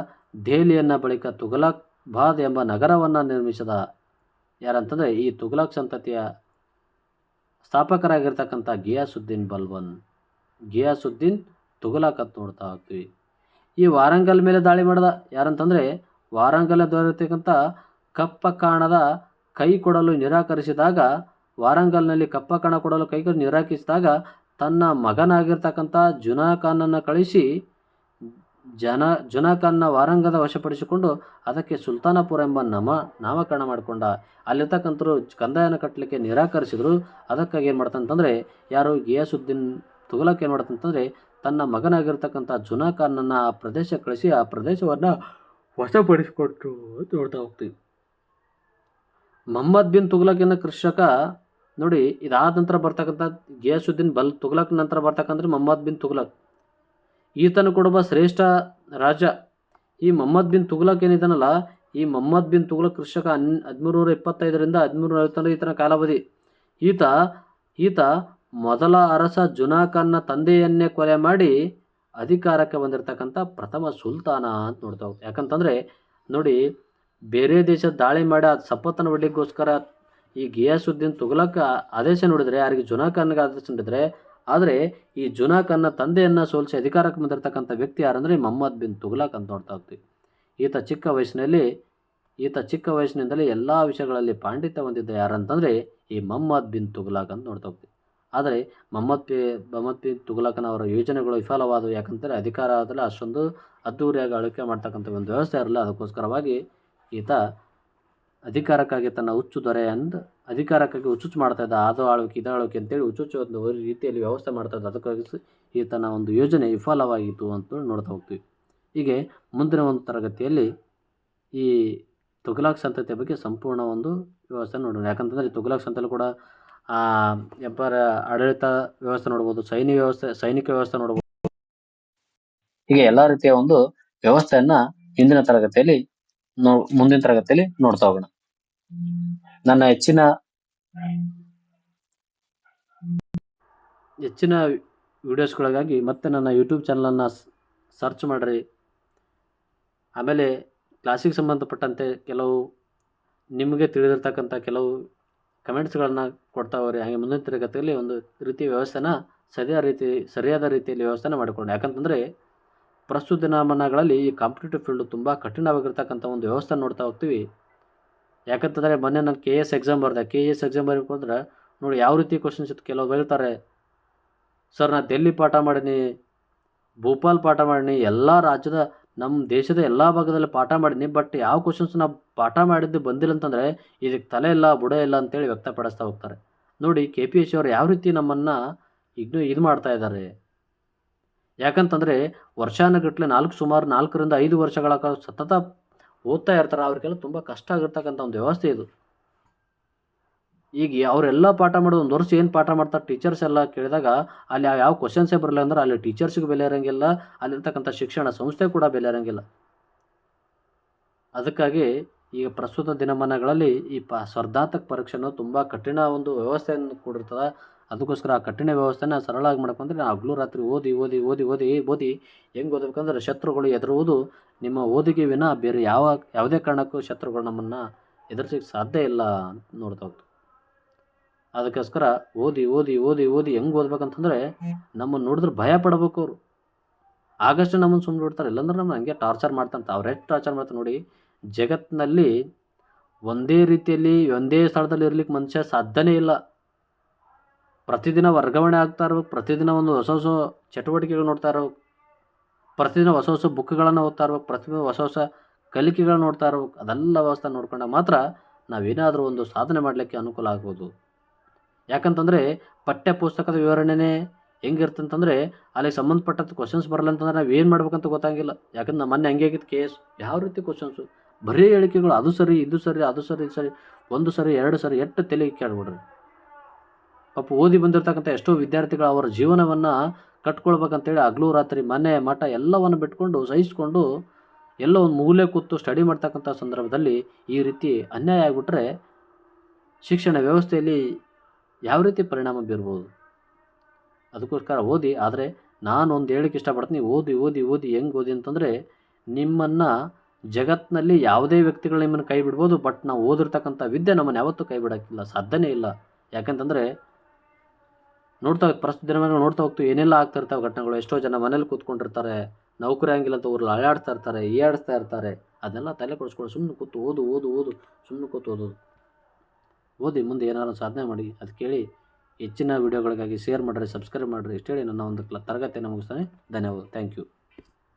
ದೆಹಲಿಯನ್ನು ಬಳಿಕ ತುಘಲಾಕ್ ಬಾದ್ ಎಂಬ ನಗರವನ್ನು ನಿರ್ಮಿಸಿದ ಯಾರಂತಂದರೆ ಈ ತುಘಲಾಕ್ ಸಂತತಿಯ ಸ್ಥಾಪಕರಾಗಿರ್ತಕ್ಕಂಥ ಗಿಯಾಸುದ್ದೀನ್ ಬಲ್ಬನ್ ಗಿಯಾಸುದ್ದೀನ್ ತುಘಲಾಕ್ ಅಂತ ನೋಡ್ತಾ ಹೋಗ್ತೀವಿ. ಈ ವಾರಂಗಲ್ ಮೇಲೆ ದಾಳಿ ಮಾಡಿದ. ಯಾರಂತಂದರೆ, ವಾರಂಗಲ್ ದೊರೆತಕ್ಕಂಥ ಕಪ್ಪ ಕಾಣದ ಕೈ ಕೊಡಲು ನಿರಾಕರಿಸಿದಾಗ, ವಾರಂಗಲ್ನಲ್ಲಿ ಕಪ್ಪ ಕಾಣ ಕೊಡಲು ಕೈ ನಿರಾಕರಿಸಿದಾಗ ತನ್ನ ಮಗನಾಗಿರ್ತಕ್ಕಂಥ ಜುನಾ ಖಾನನ್ನು ಕಳಿಸಿ, ಜನ ಜುನಾ ಖಾನ್ನ ವಾರಂಗದ ವಶಪಡಿಸಿಕೊಂಡು ಅದಕ್ಕೆ ಸುಲ್ತಾನಪುರ ಎಂಬ ನಮ, ನಾಮಕರಣ ಮಾಡಿಕೊಂಡ. ಅಲ್ಲಿರ್ತಕ್ಕಂಥರು ಕಂದಾಯನ ಕಟ್ಟಲಿಕ್ಕೆ ನಿರಾಕರಿಸಿದ್ರು. ಅದಕ್ಕಾಗಿ ಏನು ಮಾಡ್ತಂತಂದರೆ, ಯಾರು ಗಿಯಾಸುದ್ದೀನ್ ತುಘಲಕ್ ಏನು ಮಾಡ್ತಂತಂದರೆ ತನ್ನ ಮಗನಾಗಿರ್ತಕ್ಕಂಥ ಜುನಾಖಾನನ್ನು ಆ ಪ್ರದೇಶಕ್ಕೆ ಕಳಿಸಿ ಆ ಪ್ರದೇಶವನ್ನು ವಶಪಡಿಸಿಕೊಟ್ಟು ಅಂತ ನೋಡ್ತಾ ಹೋಗ್ತೀವಿ. ಮೊಹಮ್ಮದ್ ಬಿನ್ ತುಗ್ಲಕಿನ ಕೃಷಕ, ನೋಡಿ ಇದಾದ ನಂತರ ಬರ್ತಕ್ಕಂಥ ಗಿಯಾಸುದ್ದೀನ್ ಬಲ್ ತುಗ್ಲಕ್ ನಂತರ ಬರ್ತಕ್ಕಂಥ ಮೊಹಮ್ಮದ್ ಬಿನ್ ತುಗ್ಲಕ್. ಈತನ ಕೊಡುವ ಶ್ರೇಷ್ಠ ರಾಜ. ಈ ಮೊಹಮ್ಮದ್ ಬಿನ್ ತುಗ್ಲಕ್ ಏನಿದಾನಲ್ಲ, ಈ ಮೊಹಮ್ಮದ್ ಬಿನ್ ತುಗ್ಲಕ್ ಕೃಷಕ ಹನ್ ಹದಿಮೂರು ನೂರ ಇಪ್ಪತ್ತೈದರಿಂದ ಹದಿಮೂರು ಐವತ್ತೊಂದು ಈತನ ಕಾಲಾವಧಿ. ಈತ ಈತ ಮೊದಲ ಅರಸ ಜುನಾಕನ್ನ ತಂದೆಯನ್ನೇ ಕೊಲೆ ಮಾಡಿ ಅಧಿಕಾರಕ್ಕೆ ಬಂದಿರತಕ್ಕಂಥ ಪ್ರಥಮ ಸುಲ್ತಾನ ಅಂತ ನೋಡ್ತಾ ಹೋಗ್ತೀವಿ. ಯಾಕಂತಂದರೆ, ನೋಡಿ, ಬೇರೆ ದೇಶದ ದಾಳಿ ಮಾಡಿ ಅದು ಸಪತ್ತನ ಹೊಡ್ಲಿಕ್ಕೋಸ್ಕರ ಈ ಗಿಯಾಸುದ್ದೀನ್ ತುಗಲಕ್ಕ ಆದೇಶ ನೋಡಿದರೆ, ಯಾರಿಗೆ ಜುನಾಕನ್ಗೆ ಆದೇಶ ನೋಡಿದರೆ, ಆದರೆ ಈ ಜುನಾಕನ್ನ ತಂದೆಯನ್ನು ಸೋಲಿಸಿ ಅಧಿಕಾರಕ್ಕೆ ಬಂದಿರತಕ್ಕಂಥ ವ್ಯಕ್ತಿ ಯಾರಂದರೆ ಮೊಹಮ್ಮದ್ ಬಿನ್ ತುಗಲಕ್ ಅಂತ ನೋಡ್ತಾ ಹೋಗ್ತೀವಿ. ಈತ ಚಿಕ್ಕ ವಯಸ್ಸಿನಲ್ಲಿ, ಈತ ಚಿಕ್ಕ ವಯಸ್ಸಿನಿಂದಲೇ ಎಲ್ಲ ವಿಷಯಗಳಲ್ಲಿ ಪಾಂಡಿತ್ಯ ಹೊಂದಿದ್ದ ಯಾರಂತಂದರೆ, ಈ ಮೊಹಮ್ಮದ್ ಬಿನ್ ತುಗ್ಲಾಕ್ ಅಂತ ನೋಡ್ತಾ ಹೋಗ್ತೀವಿ. ಆದರೆ ಮೊಹಮ್ಮದ್ ಬಿ ಮೊಹಮ್ಮದ್ ಬಿನ್ ತುಘಲಕನವರ ಯೋಜನೆಗಳು ವಿಫಲವಾದವು. ಯಾಕಂದರೆ ಅಧಿಕಾರದಲ್ಲಿ ಅಷ್ಟೊಂದು ಅದ್ದೂರಿಯಾಗಿ ಅಳಿಕೆ ಮಾಡ್ತಕ್ಕಂಥ ಒಂದು ವ್ಯವಸ್ಥೆ ಇರಲಿಲ್ಲ. ಅದಕ್ಕೋಸ್ಕರವಾಗಿ ಈತ ಅಧಿಕಾರಕ್ಕಾಗಿ ತನ್ನ ಹುಚ್ಚು ದೊರೆ ಅಂದು ಅಧಿಕಾರಕ್ಕಾಗಿ ಹುಚ್ಚುಚ್ಚು ಮಾಡ್ತಾ ಇದ್ದ. ಅದು ಆಳ್ವಿಕೆ, ಇದು ಆಳ್ವಿಕೆ ಅಂತೇಳಿ ಹುಚ್ಚುಚ್ಚು ಒಂದು ರೀತಿಯಲ್ಲಿ ವ್ಯವಸ್ಥೆ ಮಾಡ್ತಾ ಇದ್ದ. ಅದಕ್ಕಾಗಿ ಈತನ ಒಂದು ಯೋಜನೆ ವಿಫಲವಾಗಿತ್ತು ಅಂತ ನೋಡ್ತಾ ಹೋಗ್ತೀವಿ. ಹೀಗೆ ಮುಂದಿನ ಒಂದು ತರಗತಿಯಲ್ಲಿ ಈ ತುಘಲಾಕ್ ಸಂತತಿಯ ಬಗ್ಗೆ ಸಂಪೂರ್ಣ ಒಂದು ವ್ಯವಸ್ಥೆ ನೋಡೋಣ. ಯಾಕಂತಂದರೆ ಈ ತುಘಲಾಕ್ ಸಂತಲ್ಲಿ ಕೂಡ ಆ ಎಂಪರ ಆಡಳಿತ ವ್ಯವಸ್ಥೆ ನೋಡ್ಬೋದು ಸೈನಿಕ ವ್ಯವಸ್ಥೆ ಸೈನಿಕ ವ್ಯವಸ್ಥೆ ನೋಡ್ಬೋದು. ಹೀಗೆ ಎಲ್ಲಾ ರೀತಿಯ ಒಂದು ವ್ಯವಸ್ಥೆಯನ್ನ ಹಿಂದಿನ ತರಗತಿಯಲ್ಲಿ ನೋ ಮುಂದಿನ ತರಗತಿಯಲ್ಲಿ ನೋಡ್ತಾ ಹೋಗೋಣ. ನನ್ನ ಹೆಚ್ಚಿನ ಹೆಚ್ಚಿನ ವಿಡಿಯೋಸ್ಗಳಿಗಾಗಿ ಮತ್ತೆ ನನ್ನ ಯೂಟ್ಯೂಬ್ ಚಾನಲನ್ನು ಸರ್ಚ್ ಮಾಡ್ರಿ. ಆಮೇಲೆ ಕ್ಲಾಸಿಗೆ ಸಂಬಂಧಪಟ್ಟಂತೆ ಕೆಲವು ನಿಮಗೆ ತಿಳಿದಿರ್ತಕ್ಕಂಥ ಕೆಲವು ಕಮೆಂಟ್ಸ್ಗಳನ್ನು ಕೊಡ್ತಾ ಹೋಗ್ರಿ ಹಾಗೆ ಮುಂದಿನ ತರಗತಿಯಲ್ಲಿ ಒಂದು ರೀತಿ ವ್ಯವಸ್ಥೆನ ಸರಿಯಾದ ರೀತಿ, ಸರಿಯಾದ ರೀತಿಯಲ್ಲಿ ವ್ಯವಸ್ಥೆನ ಮಾಡಿಕೊಂಡು ಯಾಕಂತಂದರೆ, ಪ್ರಸ್ತುತ ದಿನಮಾನಗಳಲ್ಲಿ ಈ ಕಾಂಪಿಟೇಟಿವ್ ಫೀಲ್ಡ್ ತುಂಬ ಕಠಿಣವಾಗಿರ್ತಕ್ಕಂಥ ಒಂದು ವ್ಯವಸ್ಥೆ ನೋಡ್ತಾ ಹೋಗ್ತೀವಿ. ಯಾಕಂತಂದರೆ, ಮೊನ್ನೆ ನಾನು ಕೆ ಎಸ್ ಎಕ್ಸಾಮ್ ಬರೆದೆ. ಕೆ ಎಸ್ ಎಕ್ಸಾಮ್ ಬರೀಬೇಕಂದ್ರೆ ನೋಡಿ ಯಾವ ರೀತಿ ಕ್ವಶನ್ಸ್ ಇತ್ತು ಕೆಲವು ಹೇಳ್ತಾರೆ, ಸರ್ ನಾನು ಡೆಲ್ಲಿ ಪಾಠ ಮಾಡೀನಿ, ಭೂಪಾಲ್ ಪಾಠ ಮಾಡೀನಿ, ಎಲ್ಲ ರಾಜ್ಯದ ನಮ್ಮ ದೇಶದ ಎಲ್ಲ ಭಾಗದಲ್ಲಿ ಪಾಠ ಮಾಡಿದ್ನಿ ಬಟ್ ಯಾವ ಕ್ವಶನ್ಸ್ ನಾವು ಪಾಠ ಮಾಡಿದ್ದು ಬಂದಿಲ್ಲ ಅಂತಂದರೆ ಇದಕ್ಕೆ ತಲೆ ಇಲ್ಲ, ಬುಡ ಇಲ್ಲ ಅಂತೇಳಿ ವ್ಯಕ್ತಪಡಿಸ್ತಾ ಹೋಗ್ತಾರೆ. ನೋಡಿ ಕೆ ಪಿ ಎಸ್ ಅವರು ಯಾವ ರೀತಿ ನಮ್ಮನ್ನು ಇಗ್ನೂ ಇದು ಮಾಡ್ತಾ ಇದ್ದಾರೆ. ಯಾಕಂತಂದರೆ ವರ್ಷಾನಗಟ್ಟಲೆ ನಾಲ್ಕು ಸುಮಾರು ನಾಲ್ಕರಿಂದ ಐದು ವರ್ಷಗಳ ಕಾಲ ಸತತ ಓದ್ತಾ ಇರ್ತಾರೆ, ಅವ್ರಿಗೆಲ್ಲ ತುಂಬ ಕಷ್ಟ ಆಗಿರ್ತಕ್ಕಂಥ ಒಂದು ವ್ಯವಸ್ಥೆ ಇದು. ಈಗ ಅವರೆಲ್ಲ ಪಾಠ ಮಾಡೋದು ಒಂದು ವರ್ಷ ಏನು ಪಾಠ ಮಾಡ್ತಾರೆ ಟೀಚರ್ಸ್ ಎಲ್ಲ ಕೇಳಿದಾಗ ಅಲ್ಲಿ ಯಾವ ಯಾವ ಕ್ವಶನ್ಸೇ ಬರಲ್ಲ ಅಂದ್ರೆ ಅಲ್ಲಿ ಟೀಚರ್ಸ್ಗೆ ಬೆಲೆ ಇರೋಂಗಿಲ್ಲ, ಅಲ್ಲಿರ್ತಕ್ಕಂಥ ಶಿಕ್ಷಣ ಸಂಸ್ಥೆ ಕೂಡ ಬೆಲೆ ಇರೋಂಗಿಲ್ಲ. ಅದಕ್ಕಾಗಿ ಈಗ ಪ್ರಸ್ತುತ ದಿನಮಾನಗಳಲ್ಲಿ ಈ ಪ ಸ್ಪರ್ಧಾತ್ಮಕ ಪರೀಕ್ಷೆನೂ ತುಂಬ ಕಠಿಣ ಒಂದು ವ್ಯವಸ್ಥೆಯನ್ನು ಕೂಡಿರ್ತದೆ. ಅದಕ್ಕೋಸ್ಕರ ಆ ಕಠಿಣ ವ್ಯವಸ್ಥೆನ ಸರಳಾಗಿ ಮಾಡ್ಕೊಂಡ್ರೆ ನಾವು ಹಗಲು ರಾತ್ರಿ ಓದಿ ಓದಿ ಓದಿ ಓದಿ ಓದಿ ಹೆಂಗೆ ಓದಬೇಕಂದ್ರೆ ಶತ್ರುಗಳು ಎದುರುವುದು ನಿಮ್ಮ ಓದಿಗೆ ವಿನ ಬೇರೆ ಯಾವ, ಯಾವುದೇ ಕಾರಣಕ್ಕೂ ಶತ್ರುಗಳು ನಮ್ಮನ್ನು ಎದುರಿಸಕ್ಕೆ ಸಾಧ್ಯ ಇಲ್ಲ ಅಂತ ನೋಡ್ತಾ ಹೋಗ್ತೀವಿ. ಅದಕ್ಕೋಸ್ಕರ ಓದಿ ಓದಿ ಓದಿ ಓದಿ ಹೆಂಗೆ ಓದ್ಬೇಕಂತಂದರೆ ನಮ್ಮನ್ನು ನೋಡಿದ್ರೆ ಭಯ ಪಡಬೇಕು ಅವರು. ಆಗಷ್ಟು ನಮ್ಮನ್ನು ಸುಮ್ಮನೆ ಬಿಡ್ತಾರೆ ಇಲ್ಲಾಂದ್ರೆ ನಮ್ಮನ್ನು ಹಂಗೆ ಟಾರ್ಚರ್ ಮಾಡ್ತಂತ. ಅವ್ರು ಎಷ್ಟು ಟಾರ್ಚರ್ ಮಾಡ್ತಾರೆ ನೋಡಿ ಜಗತ್ತಿನಲ್ಲಿ ಒಂದೇ ರೀತಿಯಲ್ಲಿ ಒಂದೇ ಸ್ಥಳದಲ್ಲಿ ಇರ್ಲಿಕ್ಕೆ ಮನುಷ್ಯ ಸಾಧ್ಯನೇ ಇಲ್ಲ. ಪ್ರತಿದಿನ ವರ್ಗಾವಣೆ ಆಗ್ತಾ ಇರ್ಬೇಕು. ಪ್ರತಿದಿನ ಒಂದು ಹೊಸ ಹೊಸ ಚಟುವಟಿಕೆಗಳು ನೋಡ್ತಾ ಇರ್ಬೇಕು. ಪ್ರತಿದಿನ ಹೊಸ ಹೊಸ ಬುಕ್ಗಳನ್ನು ಓದ್ತಾ ಇರ್ಬೇಕು. ಪ್ರತಿದಿನ ಹೊಸ ಹೊಸ ಕಲಿಕೆಗಳನ್ನ ನೋಡ್ತಾ ಇರ್ಬೇಕು. ಅದೆಲ್ಲ ವ್ಯವಸ್ಥೆ ನೋಡ್ಕೊಂಡಾಗ ಮಾತ್ರ ನಾವೇನಾದರೂ ಒಂದು ಸಾಧನೆ ಮಾಡಲಿಕ್ಕೆ ಅನುಕೂಲ ಆಗ್ಬೋದು. ಯಾಕಂತಂದರೆ ಪಠ್ಯ ಪುಸ್ತಕದ ವಿವರಣೆನೇ ಹೆಂಗಿರ್ತಂತಂದರೆ ಅಲ್ಲಿಗೆ ಸಂಬಂಧಪಟ್ಟಂಥ ಕ್ವಶನ್ಸ್ ಬರಲ್ಲ ಅಂತಂದ್ರೆ ನಾವು ಏನು ಮಾಡ್ಬೇಕಂತ ಗೊತ್ತಾಗಿಲ್ಲ. ಯಾಕಂದ್ರೆ ನಮ್ಮ ಮೊನ್ನೆ ಹಂಗೆ ಆಗಿತ್ತು ಕೇಸ್ ಯಾವ ರೀತಿ ಕ್ವಶನ್ಸು ಬರೀ ಹೇಳಿಕೆಗಳು ಅದು ಸರಿ, ಇದು ಸರಿ, ಅದು ಸರಿ, ಇದು ಸರಿ, ಒಂದು ಸರಿ, ಎರಡು ಸರಿ ಎಷ್ಟು ತಲೆಗೆ ಕೇಳ್ಬಿಡ್ರಿ ಪಾಪ ಓದಿ ಬಂದಿರತಕ್ಕಂಥ ಎಷ್ಟೋ ವಿದ್ಯಾರ್ಥಿಗಳು ಅವರ ಜೀವನವನ್ನು ಕಟ್ಕೊಳ್ಬೇಕಂತೇಳಿ ಹಗಲು ರಾತ್ರಿ ಮನೆ ಮಠ ಎಲ್ಲವನ್ನು ಬಿಟ್ಕೊಂಡು ಸಹಿಸಿಕೊಂಡು ಎಲ್ಲ ಒಂದು ಮೂಲೆ ಕೂತು ಸ್ಟಡಿ ಮಾಡ್ತಕ್ಕಂಥ ಸಂದರ್ಭದಲ್ಲಿ ಈ ರೀತಿ ಅನ್ಯಾಯ ಆಗಿಬಿಟ್ರೆ ಶಿಕ್ಷಣ ವ್ಯವಸ್ಥೆಯಲ್ಲಿ ಯಾವ ರೀತಿ ಪರಿಣಾಮ ಬೀರ್ಬೋದು? ಅದಕ್ಕೋಸ್ಕರ ಓದಿ, ಆದರೆ ನಾನು ಒಂದು ಹೇಳಕ್ಕೆ ಇಷ್ಟಪಡ್ತೀನಿ. ಓದಿ ಓದಿ ಓದಿ ಹೆಂಗೆ ಓದಿ ಅಂತಂದರೆ, ನಿಮ್ಮನ್ನು ಜಗತ್ತಿನಲ್ಲಿ ಯಾವುದೇ ವ್ಯಕ್ತಿಗಳು ನಿಮ್ಮನ್ನು ಕೈ ಬಿಡ್ಬೋದು, ಬಟ್ ನಾವು ಓದಿರ್ತಕ್ಕಂಥ ವಿದ್ಯೆ ನಮ್ಮನ್ನು ಯಾವತ್ತೂ ಕೈ ಬಿಡೋಕ್ಕಿಲ್ಲ, ಸಾಧ್ಯನೇ ಇಲ್ಲ. ಯಾಕಂತಂದರೆ, ನೋಡ್ತಾ ಪ್ರಸ್ತುತ ದಿನಮಾನಗಳು ನೋಡ್ತಾ ಹೋಗ್ತೀವಿ, ಏನೆಲ್ಲ ಆಗ್ತಾ ಇರ್ತಾವೆ ಘಟನೆಗಳು, ಎಷ್ಟೋ ಜನ ಮನೇಲಿ ಕೂತ್ಕೊಂಡಿರ್ತಾರೆ, ನೌಕರಿ ಆಗಿಲ್ಲ ಅಂತ ಊರಲ್ಲಿ ಅಳಾಡ್ತಾ ಇರ್ತಾರೆ ಈಯಾಡಿಸ್ತಾ ಇರ್ತಾರೆ ಅದನ್ನೆಲ್ಲ ತಲೆ ಕೊಡಿಸ್ಕೊಂಡು ಸುಮ್ಮನೆ ಕೂತು ಓದು ಓದು ಓದು ಸುಮ್ಮನೆ ಕೂತು ಓದೋದು. ಓದಿ ಮುಂದೆ ಏನಾದರೂ ಸಾಧನೆ ಮಾಡಿ ಅದು ಕೇಳಿ ಹೆಚ್ಚಿನ ವೀಡಿಯೋಗಳಿಗಾಗಿ ಶೇರ್ ಮಾಡಿರಿ ಸಬ್ಸ್ಕ್ರೈಬ್ ಮಾಡಿರಿ. ಇಷ್ಟು ಹೇಳಿ ನನ್ನ ಒಂದು ಕ್ಲ ತರಗತಿಯನ್ನು ಮುಗಿಸ್ತಾನೆ. ಧನ್ಯವಾದ. Thank you